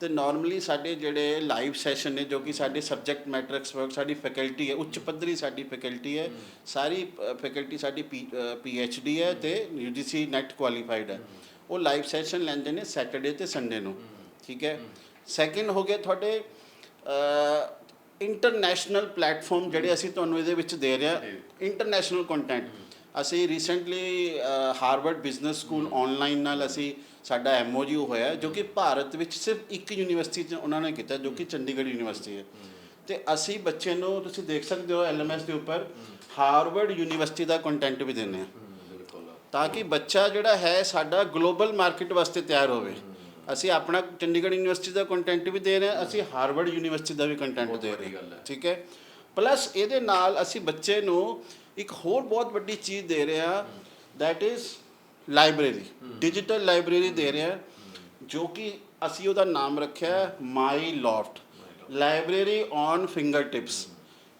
ਤੇ ਨਾਰਮਲੀ ਸਾਡੇ ਜਿਹੜੇ ਲਾਈਵ ਸੈਸ਼ਨ ਨੇ ਜੋ ਕਿ ਸਾਡੇ ਸਬਜੈਕਟ ਮੈਟਰ ਐਕਸਪਰਟ ਸਾਡੀ ਫੈਕਲਟੀ ਹੈ ਉੱਚ ਪੱਧਰੀ ਸਾਡੀ ਫੈਕਲਟੀ ਹੈ ਸਾਰੀ ਫੈਕਲਟੀ ਸਾਡੀ ਪੀ ਐਚ ਡੀ ਹੈ ਤੇ ਯੂਜੀਸੀ ਨੈਟ ਕੁਆਲੀਫਾਈਡ ਹੈ। ਉਹ ਲਾਈਵ ਸੈਸ਼ਨ ਲੈਂਦੇ ਨੇ ਸੈਟਰਡੇ ਤੇ ਸੰਡੇ ਨੂੰ ਠੀਕ ਹੈ? ਸੈਕਿੰਡ ਹੋ ਗਿਆ ਤੁਹਾਡੇ ਇੰਟਰਨੈਸ਼ਨਲ ਪਲੇਟਫਾਰਮ ਜਿਹੜੇ ਅਸੀਂ ਤੁਹਾਨੂੰ ਇਹਦੇ ਵਿੱਚ ਦੇ ਰਹੇ ਇੰਟਰਨੈਸ਼ਨਲ ਕੰਟੈਂਟ ਅਸੀਂ recently Harvard Business School online ਨਾਲ ਅਸੀਂ ਸਾਡਾ ਐਮਓਯੂ ਹੋਇਆ ਜੋ ਕਿ ਭਾਰਤ ਵਿੱਚ ਸਿਰਫ ਇੱਕ ਯੂਨੀਵਰਸਿਟੀ 'ਚ ਉਹਨਾਂ ਨੇ ਕੀਤਾ ਜੋ ਕਿ ਚੰਡੀਗੜ੍ਹ ਯੂਨੀਵਰਸਿਟੀ ਹੈ। ਤੇ ਅਸੀਂ ਬੱਚੇ ਨੂੰ ਤੁਸੀਂ ਦੇਖ ਸਕਦੇ ਹੋ ਐਲਐਮਐਸ ਦੇ ਉੱਪਰ ਹਾਰਵਰਡ ਯੂਨੀਵਰਸਿਟੀ ਦਾ ਕੰਟੈਂਟ ਵੀ ਦਿੰਦੇ ਹਾਂ। ਤਾਂ ਕਿ ਬੱਚਾ ਜਿਹੜਾ ਹੈ ਸਾਡਾ ਗਲੋਬਲ ਮਾਰਕੀਟ ਵਾਸਤੇ ਤਿਆਰ ਹੋਵੇ। ਅਸੀਂ ਆਪਣਾ ਚੰਡੀਗੜ੍ਹ ਯੂਨੀਵਰਸਿਟੀ ਦਾ ਕੰਟੈਂਟ ਵੀ ਦੇ ਰਹੇ ਹਾਂ ਅਸੀਂ ਹਾਰਵਰਡ ਯੂਨੀਵਰਸਿਟੀ ਦਾ ਵੀ ਕੰਟੈਂਟ ਦੇ ਰਹੇ ਹਾਂ। ਠੀਕ ਹੈ? ਪਲੱਸ ਇਹਦੇ ਨਾਲ ਅਸੀਂ ਬੱਚੇ ਨੂੰ ਇੱਕ ਹੋਰ ਬਹੁਤ ਵੱਡੀ ਚੀਜ਼ ਦੇ ਰਹੇ ਹਾਂ that is library digital library ਦੇ ਰਹੇ ਹਾਂ, ਜੋ ਕਿ ਅਸੀਂ ਉਹਦਾ ਨਾਮ ਰੱਖਿਆ my loft library on fingertips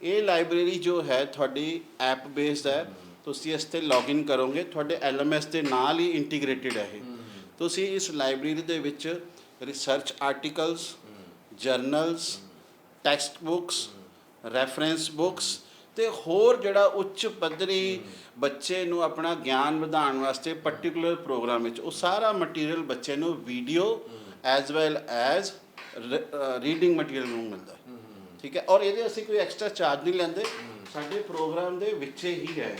ਇਹ ਲਾਇਬ੍ਰੇਰੀ ਜੋ ਹੈ, ਤੁਹਾਡੀ ਐਪ ਬੇਸਡ ਹੈ, ਤੁਸੀਂ ਇਸ ਤੇ ਲੌਗਇਨ ਕਰੋਗੇ, ਤੁਹਾਡੇ ਐਲਐਮਐਸ ਦੇ ਨਾਲ ਹੀ ਇੰਟੀਗ੍ਰੇਟਿਡ ਹੈ ਇਹ। ਤੁਸੀਂ ਇਸ ਲਾਇਬ੍ਰੇਰੀ ਦੇ ਵਿੱਚ research articles journals textbooks reference books ਤੇ ਹੋਰ ਜਿਹੜਾ ਉੱਚ ਪੱਧਰੀ ਬੱਚੇ ਨੂੰ ਆਪਣਾ ਗਿਆਨ ਵਧਾਉਣ ਵਾਸਤੇ ਪਾਰਟਿਕੂਲਰ ਪ੍ਰੋਗਰਾਮ ਵਿੱਚ, ਉਹ ਸਾਰਾ ਮਟੀਰੀਅਲ ਬੱਚੇ ਨੂੰ video as well as reading material ਨੂੰ ਮਿਲਦਾ ਠੀਕ ਹੈ? ਔਰ ਇਹਦੇ ਅਸੀਂ ਕੋਈ ਐਕਸਟਰਾ ਚਾਰਜ ਨਹੀਂ ਲੈਂਦੇ। ਸਾਡੇ ਪ੍ਰੋਗਰਾਮ ਦੇ ਵਿੱਚ ਹੀ ਹੈ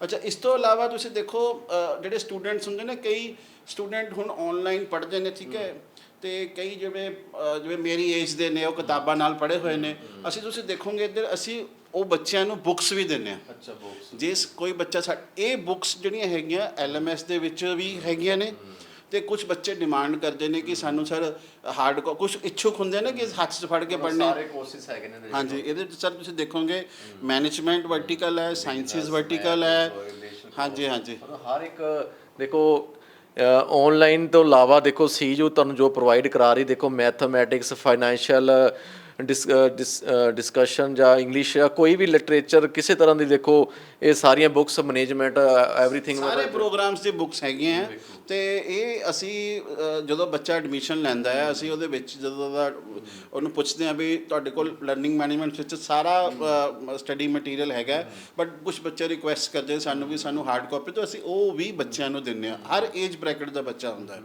ਅੱਛਾ, ਇਸ ਤੋਂ ਇਲਾਵਾ ਤੁਸੀਂ ਦੇਖੋ ਜਿਹੜੇ ਸਟੂਡੈਂਟਸ ਹੁੰਦੇ ਨੇ, ਕਈ ਸਟੂਡੈਂਟ ਹੁਣ ਆਨਲਾਈਨ ਪੜ੍ਹਦੇ ਨੇ, ਠੀਕ ਹੈ? ਤੇ ਕਈ ਜਿਵੇਂ ਅ, ਜਿਵੇਂ ਮੇਰੀ ਏਜ ਦੇ ਨੇ ਉਹ ਕਿਤਾਬਾਂ ਨਾਲ ਪੜ੍ਹੇ ਹੋਏ ਨੇ। ਅਸੀਂ ਤੁਸੀਂ ਦੇਖੋਗੇ ਇੱਧਰ ਅਸੀਂ ਉਹ ਬੱਚਿਆਂ ਨੂੰ ਬੁੱਕਸ ਵੀ ਦਿੰਦੇ ਹਾਂ। ਅੱਛਾ ਬੁੱਕਸ ਜਿਸ ਕੋਈ ਬੱਚਾ ਸਾ ਇਹ ਬੁੱਕਸ ਜਿਹੜੀਆਂ ਹੈਗੀਆਂ ਐਲਐਮਐਸ ਦੇ ਵਿੱਚ ਵੀ ਹੈਗੀਆਂ ਨੇ ਤੇ ਕੁਝ ਬੱਚੇ ਡਿਮਾਂਡ ਕਰਦੇ ਨੇ ਕਿ ਸਾਨੂੰ ਸਰ ਹਾਰਡ ਕੁਝ ਇੱਛੁਕ ਹੁੰਦੇ ਨੇ ਕਿ ਹੱਥ 'ਚ ਫੜ ਕੇ ਪੜ੍ਹਨੇ। ਸਾਰੇ ਕੋਰਸਿਸ ਹੈਗੇ ਨੇ ਇਹਦੇ ਹਾਂਜੀ ਇਹਦੇ ਵਿੱਚ ਸਰ ਤੁਸੀਂ ਦੇਖੋਗੇ ਮੈਨੇਜਮੈਂਟ ਵਰਟੀਕਲ ਹੈ ਸਾਇੰਸਿਸ ਵਰਟੀਕਲ ਹੈ ਹਾਂਜੀ ਹਾਂਜੀ। ਮਤਲਬ ਹਰ ਇੱਕ ਦੇਖੋ ਆਨਲਾਈਨ ਤੋਂ ਇਲਾਵਾ ਦੇਖੋ ਸੀਜੂ ਤੁਹਾਨੂੰ ਜੋ ਪ੍ਰੋਵਾਈਡ ਕਰਾ ਰਹੀ ਦੇਖੋ ਮੈਥਮੈਟਿਕਸ ਫਾਈਨੈਂਸ਼ੀਅਲ ਡਿਸਕਸ਼ਨ ਜਾਂ ਇੰਗਲਿਸ਼ ਜਾਂ ਕੋਈ ਵੀ ਲਿਟਰੇਚਰ ਕਿਸੇ ਤਰ੍ਹਾਂ ਦੀ ਦੇਖੋ ਇਹ ਸਾਰੀਆਂ ਬੁੱਕਸ ਮੈਨੇਜਮੈਂਟ ਐਵਰੀਥਿੰਗ ਸਾਰੇ ਪ੍ਰੋਗਰਾਮਸ ਦੀ ਬੁੱਕਸ ਹੈਗੀਆਂ ਹੈ ਤੇ ਇਹ ਅਸੀਂ ਜਦੋਂ ਬੱਚਾ ਐਡਮਿਸ਼ਨ ਲੈਂਦਾ ਹੈ ਅਸੀਂ ਉਹਦੇ ਵਿੱਚ ਜਦੋਂ ਦਾ ਉਹਨੂੰ ਪੁੱਛਦੇ ਹਾਂ ਵੀ ਤੁਹਾਡੇ ਕੋਲ ਲਰਨਿੰਗ ਮੈਨੇਜਮੈਂਟ ਵਿੱਚ ਸਾਰਾ ਸਟੱਡੀ ਮਟੀਰੀਅਲ ਹੈਗਾ ਬਟ ਕੁਝ ਬੱਚੇ ਰਿਕੁਐਸਟ ਕਰਦੇ ਸਾਨੂੰ ਵੀ ਸਾਨੂੰ ਹਾਰਡ ਕਾਪੀ ਤੋਂ ਅਸੀਂ ਉਹ ਵੀ ਬੱਚਿਆਂ ਨੂੰ ਦਿੰਦੇ ਹਾਂ ਹਰ ਏਜ ਬ੍ਰੈਕਟ ਦਾ ਬੱਚਾ ਹੁੰਦਾ ਹੈ।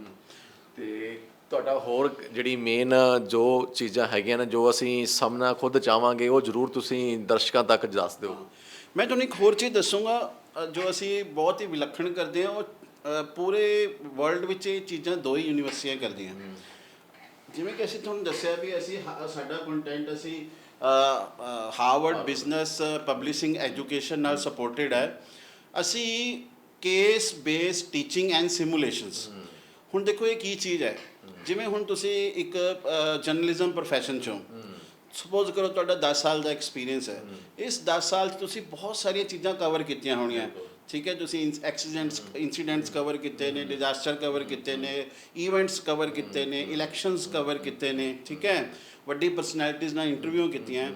ਤੇ ਤੁਹਾਡਾ ਹੋਰ ਜਿਹੜੀ ਮੇਨ ਜੋ ਚੀਜ਼ਾਂ ਹੈਗੀਆਂ ਨੇ ਜੋ ਅਸੀਂ ਸਾਹਮਣਾ ਖੁਦ ਚਾਹਾਂਗੇ ਉਹ ਜ਼ਰੂਰ ਤੁਸੀਂ ਦਰਸ਼ਕਾਂ ਤੱਕ ਦੱਸ ਦਿਓ। ਮੈਂ ਤੁਹਾਨੂੰ ਇੱਕ ਹੋਰ ਚੀਜ਼ ਦੱਸੂਗਾ ਜੋ ਅਸੀਂ ਬਹੁਤ ਹੀ ਵਿਲੱਖਣ ਕਰਦੇ ਹਾਂ ਉਹ ਪੂਰੇ ਵਰਲਡ ਵਿੱਚ ਇਹ ਚੀਜ਼ਾਂ ਦੋ ਹੀ ਯੂਨੀਵਰਸਿਟੀਆਂ ਕਰਦੀਆਂ। ਜਿਵੇਂ ਕਿ ਅਸੀਂ ਤੁਹਾਨੂੰ ਦੱਸਿਆ ਵੀ ਅਸੀਂ ਸਾਡਾ ਕੰਟੈਂਟ ਅਸੀਂ ਹਾਰਵਰਡ ਬਿਜ਼ਨਸ ਪਬਲਿਸ਼ਿੰਗ ਐਜੂਕੇਸ਼ਨ ਨਾਲ ਸਪੋਰਟਡ ਹੈ। ਅਸੀਂ case based teaching and simulations ਹੁਣ ਦੇਖੋ ਇਹ ਕੀ ਚੀਜ਼ ਹੈ? ਜਿਵੇਂ ਹੁਣ ਤੁਸੀਂ ਇੱਕ ਜਰਨਲਿਜ਼ਮ profession ਚੋਂ ਸਪੋਜ਼ ਕਰੋ ਤੁਹਾਡਾ 10 ਸਾਲ ਦਾ ਐਕਸਪੀਰੀਅੰਸ ਹੈ ਇਸ 10 ਸਾਲ 'ਚ ਤੁਸੀਂ ਬਹੁਤ ਸਾਰੀਆਂ ਚੀਜ਼ਾਂ ਕਵਰ ਕੀਤੀਆਂ ਹੋਣੀਆਂ। ਠੀਕ ਹੈ ਤੁਸੀਂ ਐਕਸੀਡੈਂਟਸ ਇਨਸੀਡੈਂਟਸ ਕਵਰ ਕੀਤੇ ਨੇ ਡਿਜ਼ਾਸਟਰ ਕਵਰ ਕੀਤੇ ਨੇ ਇਵੈਂਟਸ ਕਵਰ ਕੀਤੇ ਨੇ ਇਲੈਕਸ਼ਨਸ ਕਵਰ ਕੀਤੇ ਨੇ ਠੀਕ ਹੈ। ਵੱਡੀ ਪਰਸਨੈਲਿਟੀਜ਼ ਨਾਲ ਇੰਟਰਵਿਊ ਕੀਤੀਆਂ।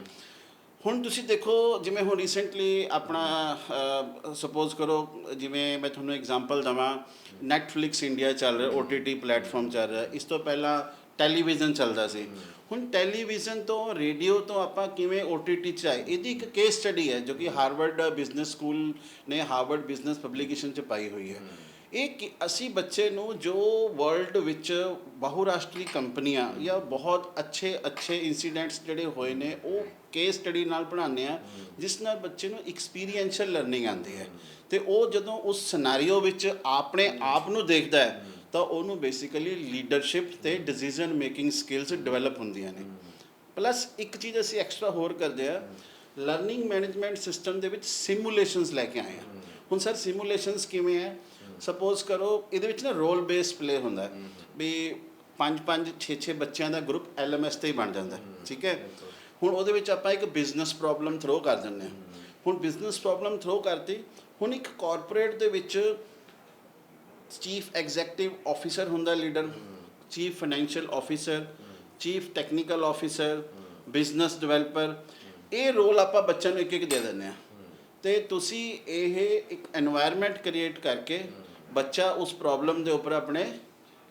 ਹੁਣ ਤੁਸੀਂ ਦੇਖੋ, ਜਿਵੇਂ ਹੁਣ ਰੀਸੈਂਟਲੀ ਆਪਣਾ ਸਪੋਜ਼ ਕਰੋ, ਜਿਵੇਂ ਮੈਂ ਤੁਹਾਨੂੰ ਐਗਜ਼ਾਮਪਲ ਦਵਾਂ, Netflix ਇੰਡੀਆ ਚੱਲ ਰਿਹਾ OTT ਪਲੇਟਫਾਰਮ ਚੱਲ ਰਿਹਾ, ਇਸ ਤੋਂ ਪਹਿਲਾਂ ਟੈਲੀਵਿਜ਼ਨ ਚੱਲਦਾ ਸੀ। ਹੁਣ ਟੈਲੀਵਿਜ਼ਨ ਤੋਂ ਰੇਡੀਓ ਤੋਂ ਆਪਾਂ ਕਿਵੇਂ OTT ਚ ਆਏ, ਇਹਦੀ ਇੱਕ ਕੇਸ ਸਟੱਡੀ ਹੈ, ਜੋ ਕਿ ਹਾਰਵਰਡ ਬਿਜ਼ਨਸ ਸਕੂਲ ਨੇ ਹਾਰਵਰਡ ਬਿਜ਼ਨਸ ਪਬਲੀਕੇਸ਼ਨ ਚ ਪਾਈ ਹੋਈ ਹੈ। ਇਹ ਕਿ ਅਸੀਂ ਬੱਚੇ ਨੂੰ ਜੋ ਵਰਲਡ ਵਿੱਚ ਬਹੁਰਾਸ਼ਟਰੀ ਕੰਪਨੀਆਂ ਜਾਂ ਬਹੁਤ ਅੱਛੇ ਅੱਛੇ ਇਨਸੀਡੈਂਟਸ ਜਿਹੜੇ ਹੋਏ ਨੇ, ਉਹ ਕੇਸ ਸਟੱਡੀ ਨਾਲ ਬਣਾਉਂਦੇ ਆ ਜਿਸ ਨਾਲ ਬੱਚੇ ਨੂੰ ਐਕਸਪੀਰੀਐਂਸ਼ੀਅਲ ਲਰਨਿੰਗ ਆਉਂਦੀ ਹੈ। ਤੇ ਉਹ ਜਦੋਂ ਉਸ ਸਿਨੈਰੀਓ ਵਿੱਚ ਆਪਣੇ ਆਪ ਨੂੰ ਦੇਖਦਾ ਹੈ, ਤਾਂ ਉਹਨੂੰ ਬੇਸਿਕਲੀ ਲੀਡਰਸ਼ਿਪ ਤੇ ਡਿਸੀਜਨ ਮੇਕਿੰਗ ਸਕਿੱਲਸ ਡਿਵੈਲਪ ਹੁੰਦੀਆਂ ਨੇ। ਪਲੱਸ ਇੱਕ ਚੀਜ਼ ਅਸੀਂ ਐਕਸਟਰਾ ਹੋਰ ਕਰਦੇ ਆ ਲਰਨਿੰਗ ਮੈਨੇਜਮੈਂਟ ਸਿਸਟਮ ਦੇ ਵਿੱਚ ਸਿਮੂਲੇਸ਼ਨਸ ਲੈ ਕੇ ਆਏ ਆ ਹੁਣ ਸਰ ਸਿਮੂਲੇਸ਼ਨਸ ਕਿਵੇਂ ਹੈ? ਸਪੋਜ਼ ਕਰੋ, ਇਹਦੇ ਵਿੱਚ ਨਾ ਰੋਲ ਬੇਸ ਪਲੇ ਹੁੰਦਾ ਵੀ 5 5 6 6 ਬੱਚਿਆਂ ਦਾ ਗਰੁੱਪ ਐਲਐਮਐਸ ਤੇ ਹੀ ਬਣ ਜਾਂਦਾ ਠੀਕ ਹੈ? ਹੁਣ ਉਹਦੇ ਵਿੱਚ ਆਪਾਂ ਇੱਕ ਬਿਜ਼ਨਸ ਪ੍ਰੋਬਲਮ ਥਰੋ ਕਰ ਦਿੰਨੇ ਆ ਹੁਣ ਬਿਜ਼ਨਸ ਪ੍ਰੋਬਲਮ ਥਰੋ ਕਰਤੀ, ਹੁਣ ਇੱਕ ਕਾਰਪੋਰੇਟ ਦੇ ਵਿੱਚ ਚੀਫ ਐਗਜ਼ੈਕਟਿਵ ਆਫੀਸਰ ਹੁੰਦਾ leader chief financial officer chief technical officer business developer ਇਹ ਰੋਲ ਆਪਾਂ ਬੱਚਿਆਂ ਨੂੰ ਇੱਕ ਇੱਕ ਦੇ ਦਿੰਨੇ ਆ ਤੇ ਤੁਸੀਂ ਇਹ ਇੱਕ এনवायरमेंट ਕ੍ਰੀਏਟ ਕਰਕੇ ਬੱਚਾ ਉਸ ਪ੍ਰੋਬਲਮ ਦੇ ਉੱਪਰ ਆਪਣੇ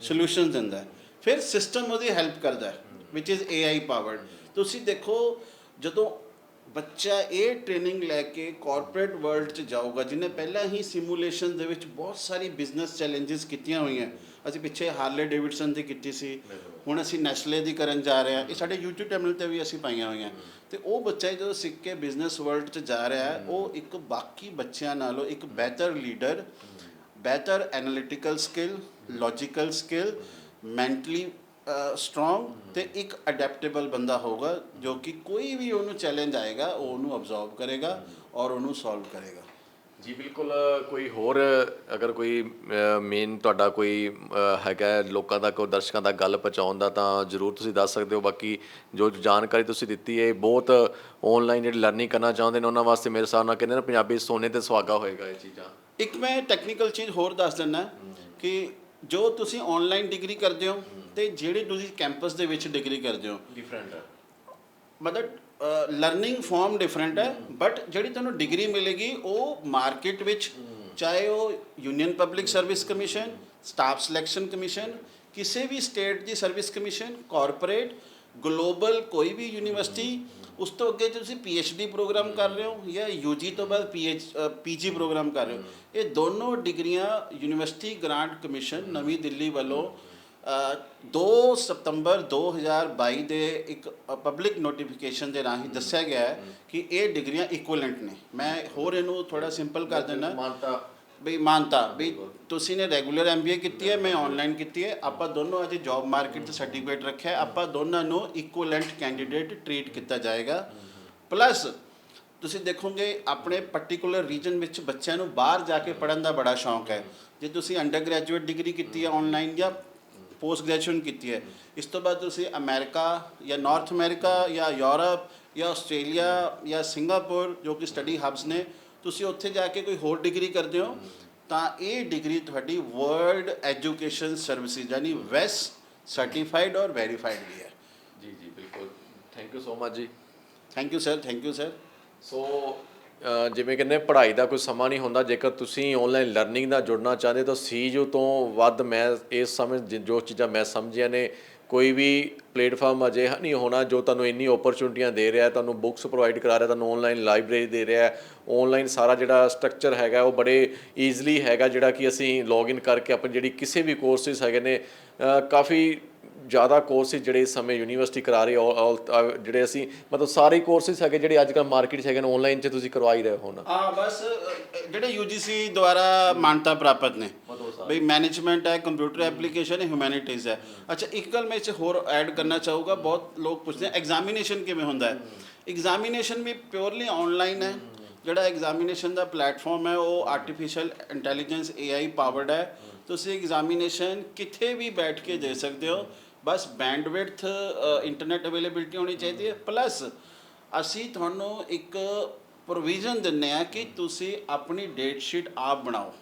ਸੋਲੂਸ਼ਨ ਦਿੰਦਾ ਫਿਰ ਸਿਸਟਮ ਉਹਦੀ ਹੈਲਪ ਕਰਦਾ ਵਿਚ ਇਜ਼ ਏਆਈ ਪਾਵਰਡ ਤੁਸੀਂ ਦੇਖੋ ਜਦੋਂ ਬੱਚਾ ਇਹ ਟ੍ਰੇਨਿੰਗ ਲੈ ਕੇ ਕਾਰਪੋਰੇਟ ਵਰਲਡ 'ਚ ਜਾਊਗਾ ਜਿਹਨੇ ਪਹਿਲਾਂ ਹੀ ਸਿਮੂਲੇਸ਼ਨ ਦੇ ਵਿੱਚ ਬਹੁਤ ਸਾਰੀ ਬਿਜ਼ਨਸ ਚੈਲੰਜਸ ਕੀਤੀਆਂ ਹੋਈਆਂ ਅਸੀਂ ਪਿੱਛੇ ਹਾਰਲੇ ਡੇਵਿਡਸਨ ਦੀ ਕੀਤੀ ਸੀ ਹੁਣ ਅਸੀਂ ਨੈਸਲੇ ਦੀ ਕਰਨ ਜਾ ਰਹੇ ਹਾਂ ਇਹ ਸਾਡੇ YouTube ਚੈਨਲ ਤੇ ਵੀ ਅਸੀਂ ਪਾਈਆਂ ਹੋਈਆਂ। ਤੇ ਉਹ ਬੱਚਾ ਜਦੋਂ ਸਿੱਖ ਕੇ ਬਿਜ਼ਨਸ ਵਰਲਡ 'ਚ ਜਾ ਰਿਹਾ ਹੈ। ਉਹ ਇੱਕ ਬਾਕੀ ਬੱਚਿਆਂ ਨਾਲੋਂ ਇੱਕ ਬਿਹਤਰ ਲੀਡਰ ਬਿਹਤਰ analytical skill logical skill mentally strong ਤੇ ਇੱਕ ਅਡੈਪਟੇਬਲ ਬੰਦਾ ਹੋਗਾ ਜੋ ਕਿ ਕੋਈ ਵੀ ਉਹਨੂੰ ਚੈਲੰਜ ਆਏਗਾ ਉਹ ਉਹਨੂੰ ਅਬਜ਼ਰਵ ਕਰੇਗਾ ਔਰ ਉਹਨੂੰ ਸੋਲਵ ਕਰੇਗਾ। ਜੀ ਬਿਲਕੁਲ ਕੋਈ ਹੋਰ ਅਗਰ ਕੋਈ ਮੇਨ ਤੁਹਾਡਾ ਕੋਈ ਹੈਗਾ ਲੋਕਾਂ ਦਾ ਕੋਈ ਦਰਸ਼ਕਾਂ ਦਾ ਗੱਲ ਪਹੁੰਚਾਉਣ ਦਾ ਤਾਂ ਜਰੂਰ ਤੁਸੀਂ ਦੱਸ ਸਕਦੇ ਹੋ। ਬਾਕੀ ਜੋ ਜਾਣਕਾਰੀ ਤੁਸੀਂ ਦਿੱਤੀ ਹੈ ਬਹੁਤ ਆਨਲਾਈਨ ਜਿਹੜੀ ਲਰਨਿੰਗ ਕਰਨਾ ਚਾਹੁੰਦੇ ਨੇ ਉਹਨਾਂ ਵਾਸਤੇ ਮੇਰੇ ਹਿਸਾਬ ਨਾਲ ਕਹਿੰਦੇ ਨੇ ਪੰਜਾਬੀ ਸੋਨੇ ਤੇ ਸੁਹਾਗਾ ਹੋਏਗਾ ਇਹ ਚੀਜ਼ਾਂ। ਇੱਕ ਮੈਂ ਟੈਕਨੀਕਲ ਚੀਜ਼ ਹੋਰ ਦੱਸ ਦਿੰਦਾ ਕਿ ਜੋ ਤੁਸੀਂ ਆਨਲਾਈਨ ਡਿਗਰੀ ਕਰਦੇ ਹੋ ਤੇ ਜਿਹੜੀ ਤੁਸੀਂ ਕੈਂਪਸ ਦੇ ਵਿੱਚ ਡਿਗਰੀ ਕਰਦੇ ਹੋ। ਡਿਫਰੈਂਟ ਹੈ। ਮਤਲਬ ਲਰਨਿੰਗ ਫਾਰਮ ਡਿਫਰੈਂਟ ਹੈ ਬਟ ਜਿਹੜੀ ਤੁਹਾਨੂੰ ਡਿਗਰੀ ਮਿਲੇਗੀ ਉਹ ਮਾਰਕੀਟ ਵਿੱਚ ਚਾਹੇ ਉਹ Union Public Service Commission Staff Selection Commission ਕਿਸੇ ਵੀ ਸਟੇਟ ਦੀ ਸਰਵਿਸ ਕਮਿਸ਼ਨ ਕਾਰਪੋਰੇਟ ਗਲੋਬਲ ਕੋਈ ਵੀ ਯੂਨੀਵਰਸਿਟੀ ਉਸ ਤੋਂ ਅੱਗੇ ਜੇ ਤੁਸੀਂ ਡੀ ਪ੍ਰੋਗਰਾਮ ਕਰ ਰਹੇ ਹੋ ਜਾਂ ਯੂਜੀ ਤੋਂ ਬਾਅਦ ਪੀਜੀ ਪ੍ਰੋਗਰਾਮ ਕਰ ਰਹੇ ਹੋ ਇਹ ਦੋਨੋਂ ਡਿਗਰੀਆਂ ਯੂਨੀਵਰਸਿਟੀ ਗ੍ਰਾਂਟ ਕਮਿਸ਼ਨ ਨਵੀਂ ਦਿੱਲੀ ਵੱਲੋਂ ਅ, 2 ਸਤੰਬਰ 2022 ਦੇ ਇੱਕ ਪਬਲਿਕ ਨੋਟੀਫਿਕੇਸ਼ਨ ਦੇ ਰਾਹੀਂ ਦੱਸਿਆ ਗਿਆ ਹੈ ਕਿ ਇਹ ਡਿਗਰੀਆਂ ਇਕੁਇਵਲੈਂਟ ਨੇ। ਮੈਂ ਹੋਰ ਇਹਨੂੰ ਥੋੜਾ ਸਿੰਪਲ ਕਰ ਦਿੰਦਾ। ਮਾਨਤਾ ਬਈ ਮਾਨਤਾ ਵੀ ਤੁਸੀਂ ਨੇ ਰੈਗੂਲਰ ਐਮਬੀਏ ਕੀਤੀ ਹੈ, ਮੈਂ ਆਨਲਾਈਨ ਕੀਤੀ ਹੈ। ਆਪਾਂ ਦੋਨੋਂ ਅੱਜ ਜੌਬ ਮਾਰਕੀਟ ਤੇ ਸਰਟੀਫਿਕੇਟ ਰੱਖਿਆ ਆਪਾਂ ਦੋਨਾਂ ਨੂੰ ਇਕੁਇਵਲੈਂਟ ਕੈਂਡੀਡੇਟ ਟ੍ਰੀਟ ਕੀਤਾ ਜਾਏਗਾ। ਪਲੱਸ ਤੁਸੀਂ ਦੇਖੋਗੇ, ਆਪਣੇ ਪਾਰਟਿਕੂਲਰ ਰੀਜਨ ਵਿੱਚ ਬੱਚਿਆਂ ਨੂੰ ਬਾਹਰ ਜਾ ਕੇ ਪੜਨ ਦਾ ਬੜਾ ਸ਼ੌਂਕ ਹੈ। ਜੇ ਤੁਸੀਂ ਅੰਡਰ ਗ੍ਰੈਜੂਏਟ ਡਿਗਰੀ ਕੀਤੀ ਹੈ ਆਨਲਾਈਨ ਜਾਂ ਪੋਸਟ ਗ੍ਰੈਜੂਏਸ਼ਨ ਕੀਤੀ ਹੈ, ਇਸ ਤੋਂ ਬਾਅਦ ਤੁਸੀਂ ਅਮਰੀਕਾ ਜਾਂ ਨਾਰਥ ਅਮਰੀਕਾ ਜਾਂ ਯੂਰਪ ਜਾਂ ਆਸਟ੍ਰੇਲੀਆ ਜਾਂ ਸਿੰਗਾਪੁਰ ਜੋ ਕਿ ਸਟੱਡੀ ਹਬਸ ਨੇ ਤੁਸੀਂ ਉੱਥੇ ਜਾ ਕੇ ਕੋਈ ਹੋਰ ਡਿਗਰੀ ਕਰਦੇ ਹੋ ਤਾਂ ਇਹ ਡਿਗਰੀ ਤੁਹਾਡੀ ਵਰਲਡ ਐਜੂਕੇਸ਼ਨ ਸਰਵਿਸਿਜ਼ ਯਾਨੀ ਵੈਸ ਸਰਟੀਫਾਈਡ ਔਰ ਵੈਰੀਫਾਈਡ ਵੀ ਹੈ। ਜੀ ਜੀ ਬਿਲਕੁਲ। ਥੈਂਕ ਯੂ ਸੋ ਮਚ ਜੀ। Thank you sir thank you sir so ਜਿਵੇਂ ਕਹਿੰਦੇ ਪੜ੍ਹਾਈ ਦਾ ਕੋਈ ਸਮਾਂ ਨਹੀਂ ਹੁੰਦਾ ਜੇਕਰ ਤੁਸੀਂ ਆਨਲਾਈਨ ਲਰਨਿੰਗ ਨਾਲ ਜੁੜਨਾ ਚਾਹੁੰਦੇ ਤਾਂ ਸੀਜੂ ਤੋਂ ਵੱਧ ਮੈਂ ਇਸ ਸਮੇਂ ਜੋ ਚੀਜ਼ਾਂ ਮੈਂ ਸਮਝੀਆਂ ਨੇ ਕੋਈ ਵੀ ਪਲੇਟਫਾਰਮ ਅਜਿਹਾ ਨਹੀਂ ਹੋਣਾ ਜੋ ਤੁਹਾਨੂੰ ਇੰਨੀ ਓਪਰਚੁਨਿਟੀਆਂ ਦੇ ਰਿਹਾ ਤੁਹਾਨੂੰ ਬੁੱਕਸ ਪ੍ਰੋਵਾਈਡ ਕਰਾ ਰਿਹਾ, ਤੁਹਾਨੂੰ ਆਨਲਾਈਨ ਲਾਇਬ੍ਰੇਰੀ ਦੇ ਰਿਹਾ ਹੈ। ਆਨਲਾਈਨ ਸਾਰਾ ਜਿਹੜਾ ਸਟਰਕਚਰ ਹੈਗਾ, ਉਹ ਬੜੇ ਈਜ਼ੀਲੀ ਹੈਗਾ ਜਿਹੜਾ ਕਿ ਅਸੀਂ ਲੌਗਇਨ ਕਰਕੇ ਆਪਣੀ ਜਿਹੜੀ ਕਿਸੇ ਵੀ ਕੋਰਸਿਸ ਹੈਗੇ ਨੇ ਕਾਫੀ ਜ਼ਿਆਦਾ ਕੋਰਸਿਸ ਜਿਹੜੇ ਇਸ ਸਮੇਂ ਯੂਨੀਵਰਸਿਟੀ ਕਰਾ ਰਹੀ ਹੈ all- all- ਅਹ ਜਿਹੜੇ ਅਸੀਂ ਮਤਲਬ ਸਾਰੇ ਕੋਰਸਿਸ ਹੈਗੇ ਜਿਹੜੇ ਅੱਜ ਕੱਲ੍ਹ ਮਾਰਕੀਟ 'ਚ ਹੈਗੇ ਨੇ ਆਨਲਾਈਨ 'ਚ ਤੁਸੀਂ ਕਰਵਾ ਹੀ ਰਹੇ ਹੋ ਹੁਣ ਹਾਂ ਬਸ ਜਿਹੜੇ ਯੂਜੀਸੀ ਦੁਆਰਾ ਮਾਨਤਾ ਪ੍ਰਾਪਤ ਨੇ। ਬਈ ਮੈਨੇਜਮੈਂਟ ਹੈ ਕੰਪਿਊਟਰ ਐਪਲੀਕੇਸ਼ਨ ਹੈ ਹਿਊਮੈਨਿਟੀਜ਼ ਹੈ। ਅੱਛਾ ਇੱਕ ਗੱਲ ਮੈਂ ਇਸ 'ਚ ਹੋਰ ਐਡ ਕਰਨਾ ਚਾਹੂਗਾ ਬਹੁਤ ਲੋਕ ਪੁੱਛਦੇ ਆ ਐਗਜ਼ਾਮੀਨੇਸ਼ਨ ਕਿਵੇਂ ਹੁੰਦਾ ਹੈ? ਐਗਜ਼ਾਮੀਨੇਸ਼ਨ ਵੀ ਪਿਓਰਲੀ ਆਨਲਾਈਨ ਹੈ। ਜਿਹੜਾ ਐਗਜ਼ਾਮੀਨੇਸ਼ਨ ਦਾ ਪਲੇਟਫਾਰਮ ਹੈ ਉਹ ਆਰਟੀਫੀਸ਼ੀਅਲ ਇੰਟੈਲੀਜੈਂਸ AI ਪਾਵਰਡ ਹੈ। ਤੁਸੀਂ ਐਗਜ਼ਾਮੀਨੇਸ਼ਨ ਕਿੱਥੇ ਵੀ ਬੈਠ ਕੇ ਦੇ ਸਕਦੇ ਹੋ। ਬਸ ਬੈਂਡਵਿਡਥ ਇੰਟਰਨੈਟ ਅਵੇਲੇਬਿਲਟੀ ਹੋਣੀ ਚਾਹੀਦੀ ਹੈ ਪਲੱਸ ਅਸੀਂ ਤੁਹਾਨੂੰ ਇੱਕ ਪ੍ਰੋਵੀਜ਼ਨ ਦਿੰਨੇ ਆ ਕਿ ਤੁਸੀਂ ਆਪਣੀ ਡੇਟ ਸ਼ੀਟ ਆਪ ਬਣਾਓ।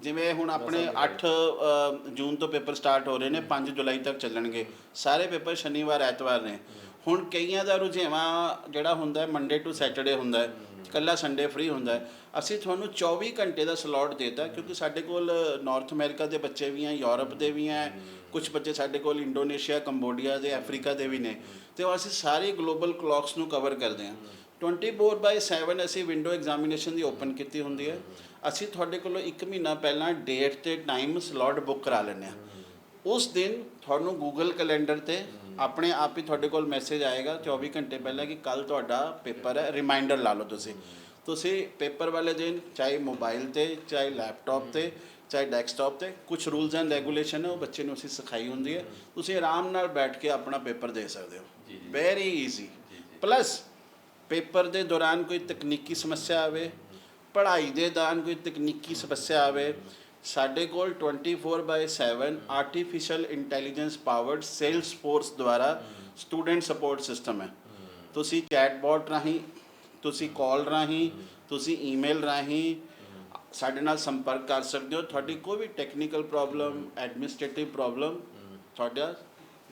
ਜਿਵੇਂ ਹੁਣ ਆਪਣੇ 8 ਅ, ਜੂਨ ਤੋਂ ਪੇਪਰ ਸਟਾਰਟ ਹੋ ਰਹੇ ਨੇ 5 ਜੁਲਾਈ ਤੱਕ ਚੱਲਣਗੇ। ਸਾਰੇ ਪੇਪਰ ਸ਼ਨੀਵਾਰ ਐਤਵਾਰ ਨੇ। ਹੁਣ ਕਈਆਂ ਦਾ ਰੁਝੇਵਾਂ ਜਿਹੜਾ ਹੁੰਦਾ ਹੈ ਮੰਡੇ ਟੂ ਸੈਟਰਡੇ ਹੁੰਦਾ ਹੈ। ਕੱਲਾ ਸੰਡੇ ਫ੍ਰੀ ਹੁੰਦਾ ਹੈ। ਅਸੀਂ ਤੁਹਾਨੂੰ 24 ਘੰਟੇ ਦਾ ਸਲੋਟ ਦੇਤਾ, ਕਿਉਂਕਿ ਸਾਡੇ ਕੋਲ ਨਾਰਥ ਅਮਰੀਕਾ ਦੇ ਬੱਚੇ ਵੀ ਆ ਯੂਰਪ ਦੇ ਵੀ ਆ ਕੁਝ ਬੱਚੇ ਸਾਡੇ ਕੋਲ ਇੰਡੋਨੇਸ਼ੀਆ ਕੰਬੋਡੀਆ ਦੇ ਅਫਰੀਕਾ ਦੇ ਵੀ ਨੇ। ਤੇ ਉਹ ਅਸੀਂ ਸਾਰੇ ਗਲੋਬਲ ਕਲੌਕਸ ਨੂੰ ਕਵਰ ਕਰਦੇ ਹਾਂ। 24 ਬਾਈ 7 ਅਸੀਂ ਵਿੰਡੋ ਐਗਜ਼ਾਮੀਨੇਸ਼ਨ ਦੀ ਓਪਨ ਕੀਤੀ ਹੁੰਦੀ ਹੈ। ਅਸੀਂ ਤੁਹਾਡੇ ਕੋਲੋਂ 1 ਮਹੀਨਾ ਪਹਿਲਾਂ ਡੇਟ ਤੇ ਟਾਈਮ ਸਲੋਟ ਬੁੱਕ ਕਰਾ ਲੈਂਦੇ ਆ ਉਸ ਦਿਨ ਤੁਹਾਨੂੰ ਗੂਗਲ ਕੈਲੰਡਰ ਤੇ ਆਪਣੇ ਆਪ ਹੀ ਤੁਹਾਡੇ ਕੋਲ ਮੈਸੇਜ ਆਏਗਾ 24 ਘੰਟੇ ਪਹਿਲਾਂ ਕਿ ਕੱਲ ਤੁਹਾਡਾ ਪੇਪਰ ਹੈ ਰਿਮਾਈਂਡਰ ਲਾ ਲਓ ਤੁਸੀਂ। ਤੁਸੀਂ ਪੇਪਰ ਵਾਲੇ ਦਿਨ ਚਾਹੇ ਮੋਬਾਈਲ ਤੇ ਚਾਹੇ ਲੈਪਟਾਪ ਤੇ ਚਾਹੇ ਡੈਸਕਟਾਪ ਤੇ ਕੁਝ ਰੂਲਸ ਐਂਡ ਰੈਗੂਲੇਸ਼ਨ ਹੈ ਉਹ ਬੱਚੇ ਨੂੰ ਅਸੀਂ ਸਿਖਾਈ ਹੁੰਦੀ ਹੈ। ਤੁਸੀਂ ਆਰਾਮ ਨਾਲ ਬੈਠ ਕੇ ਆਪਣਾ ਪੇਪਰ ਦੇ ਸਕਦੇ ਹੋ। ਵੈਰੀ ਈਜ਼ੀ ਪਲੱਸ ਪੇਪਰ ਦੇ ਦੌਰਾਨ ਕੋਈ ਤਕਨੀਕੀ ਸਮੱਸਿਆ ਆਵੇ ਪੜ੍ਹਾਈ ਦੇ ਦੌਰਾਨ ਕੋਈ ਤਕਨੀਕੀ ਸਮੱਸਿਆ ਆਵੇ ਸਾਡੇ ਕੋਲ 24/7 artificial intelligence powered Salesforce ਦੁਆਰਾ ਸਟੂਡੈਂਟ ਸਪੋਰਟ ਸਿਸਟਮ ਹੈ। ਤੁਸੀਂ ਚੈਟਬੋਟ ਰਾਹੀਂ, ਤੁਸੀਂ ਕਾਲ ਰਾਹੀਂ, ਤੁਸੀਂ ਈਮੇਲ ਰਾਹੀਂ ਸਾਡੇ ਨਾਲ ਸੰਪਰਕ ਕਰ ਸਕਦੇ ਹੋ। ਤੁਹਾਡੀ ਕੋਈ ਵੀ ਟੈਕਨੀਕਲ ਪ੍ਰੋਬਲਮ ਐਡਮਿਨਿਸਟ੍ਰੇਟਿਵ ਪ੍ਰੋਬਲਮ ਤੁਹਾਡਾ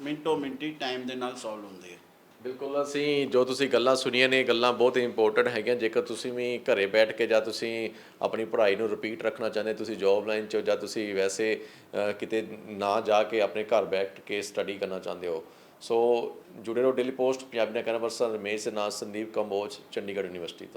ਮਿੰਟੋ ਮਿੰਟੀ ਟਾਈਮ ਦੇ ਨਾਲ ਸੋਲਵ ਹੁੰਦੀ ਹੈ। ਬਿਲਕੁਲ, ਅਸੀਂ ਜੋ ਤੁਸੀਂ ਗੱਲਾਂ ਸੁਣੀਆਂ ਨੇ, ਗੱਲਾਂ ਬਹੁਤ ਇੰਪੋਰਟੈਂਟ ਹੈਗੀਆਂ। ਜੇਕਰ ਤੁਸੀਂ ਵੀ ਘਰੇ ਬੈਠ ਕੇ ਜਾਂ ਤੁਸੀਂ ਆਪਣੀ ਪੜ੍ਹਾਈ ਨੂੰ ਰਿਪੀਟ ਰੱਖਣਾ ਚਾਹੁੰਦੇ, ਤੁਸੀਂ ਜੌਬ ਲਾਈਨ 'ਚ ਜਾਂ ਤੁਸੀਂ ਵੈਸੇ ਕਿਤੇ ਨਾ ਜਾ ਕੇ ਆਪਣੇ ਘਰ ਬੈਠ ਕੇ ਸਟੱਡੀ ਕਰਨਾ ਚਾਹੁੰਦੇ ਹੋ। ਸੋ ਜੁੜੇ ਰਹੋ ਡੇਲੀ ਪੋਸਟ ਪੰਜਾਬੀ ਨਾਲ ਕਹਿਣਾ ਪਰਸਨ ਰਮੇਸ਼ ਦੇ ਨਾਲ ਸੰਦੀਪ ਕੰਬੋਜ, ਚੰਡੀਗੜ੍ਹ ਯੂਨੀਵਰਸਿਟੀ ਤੋਂ।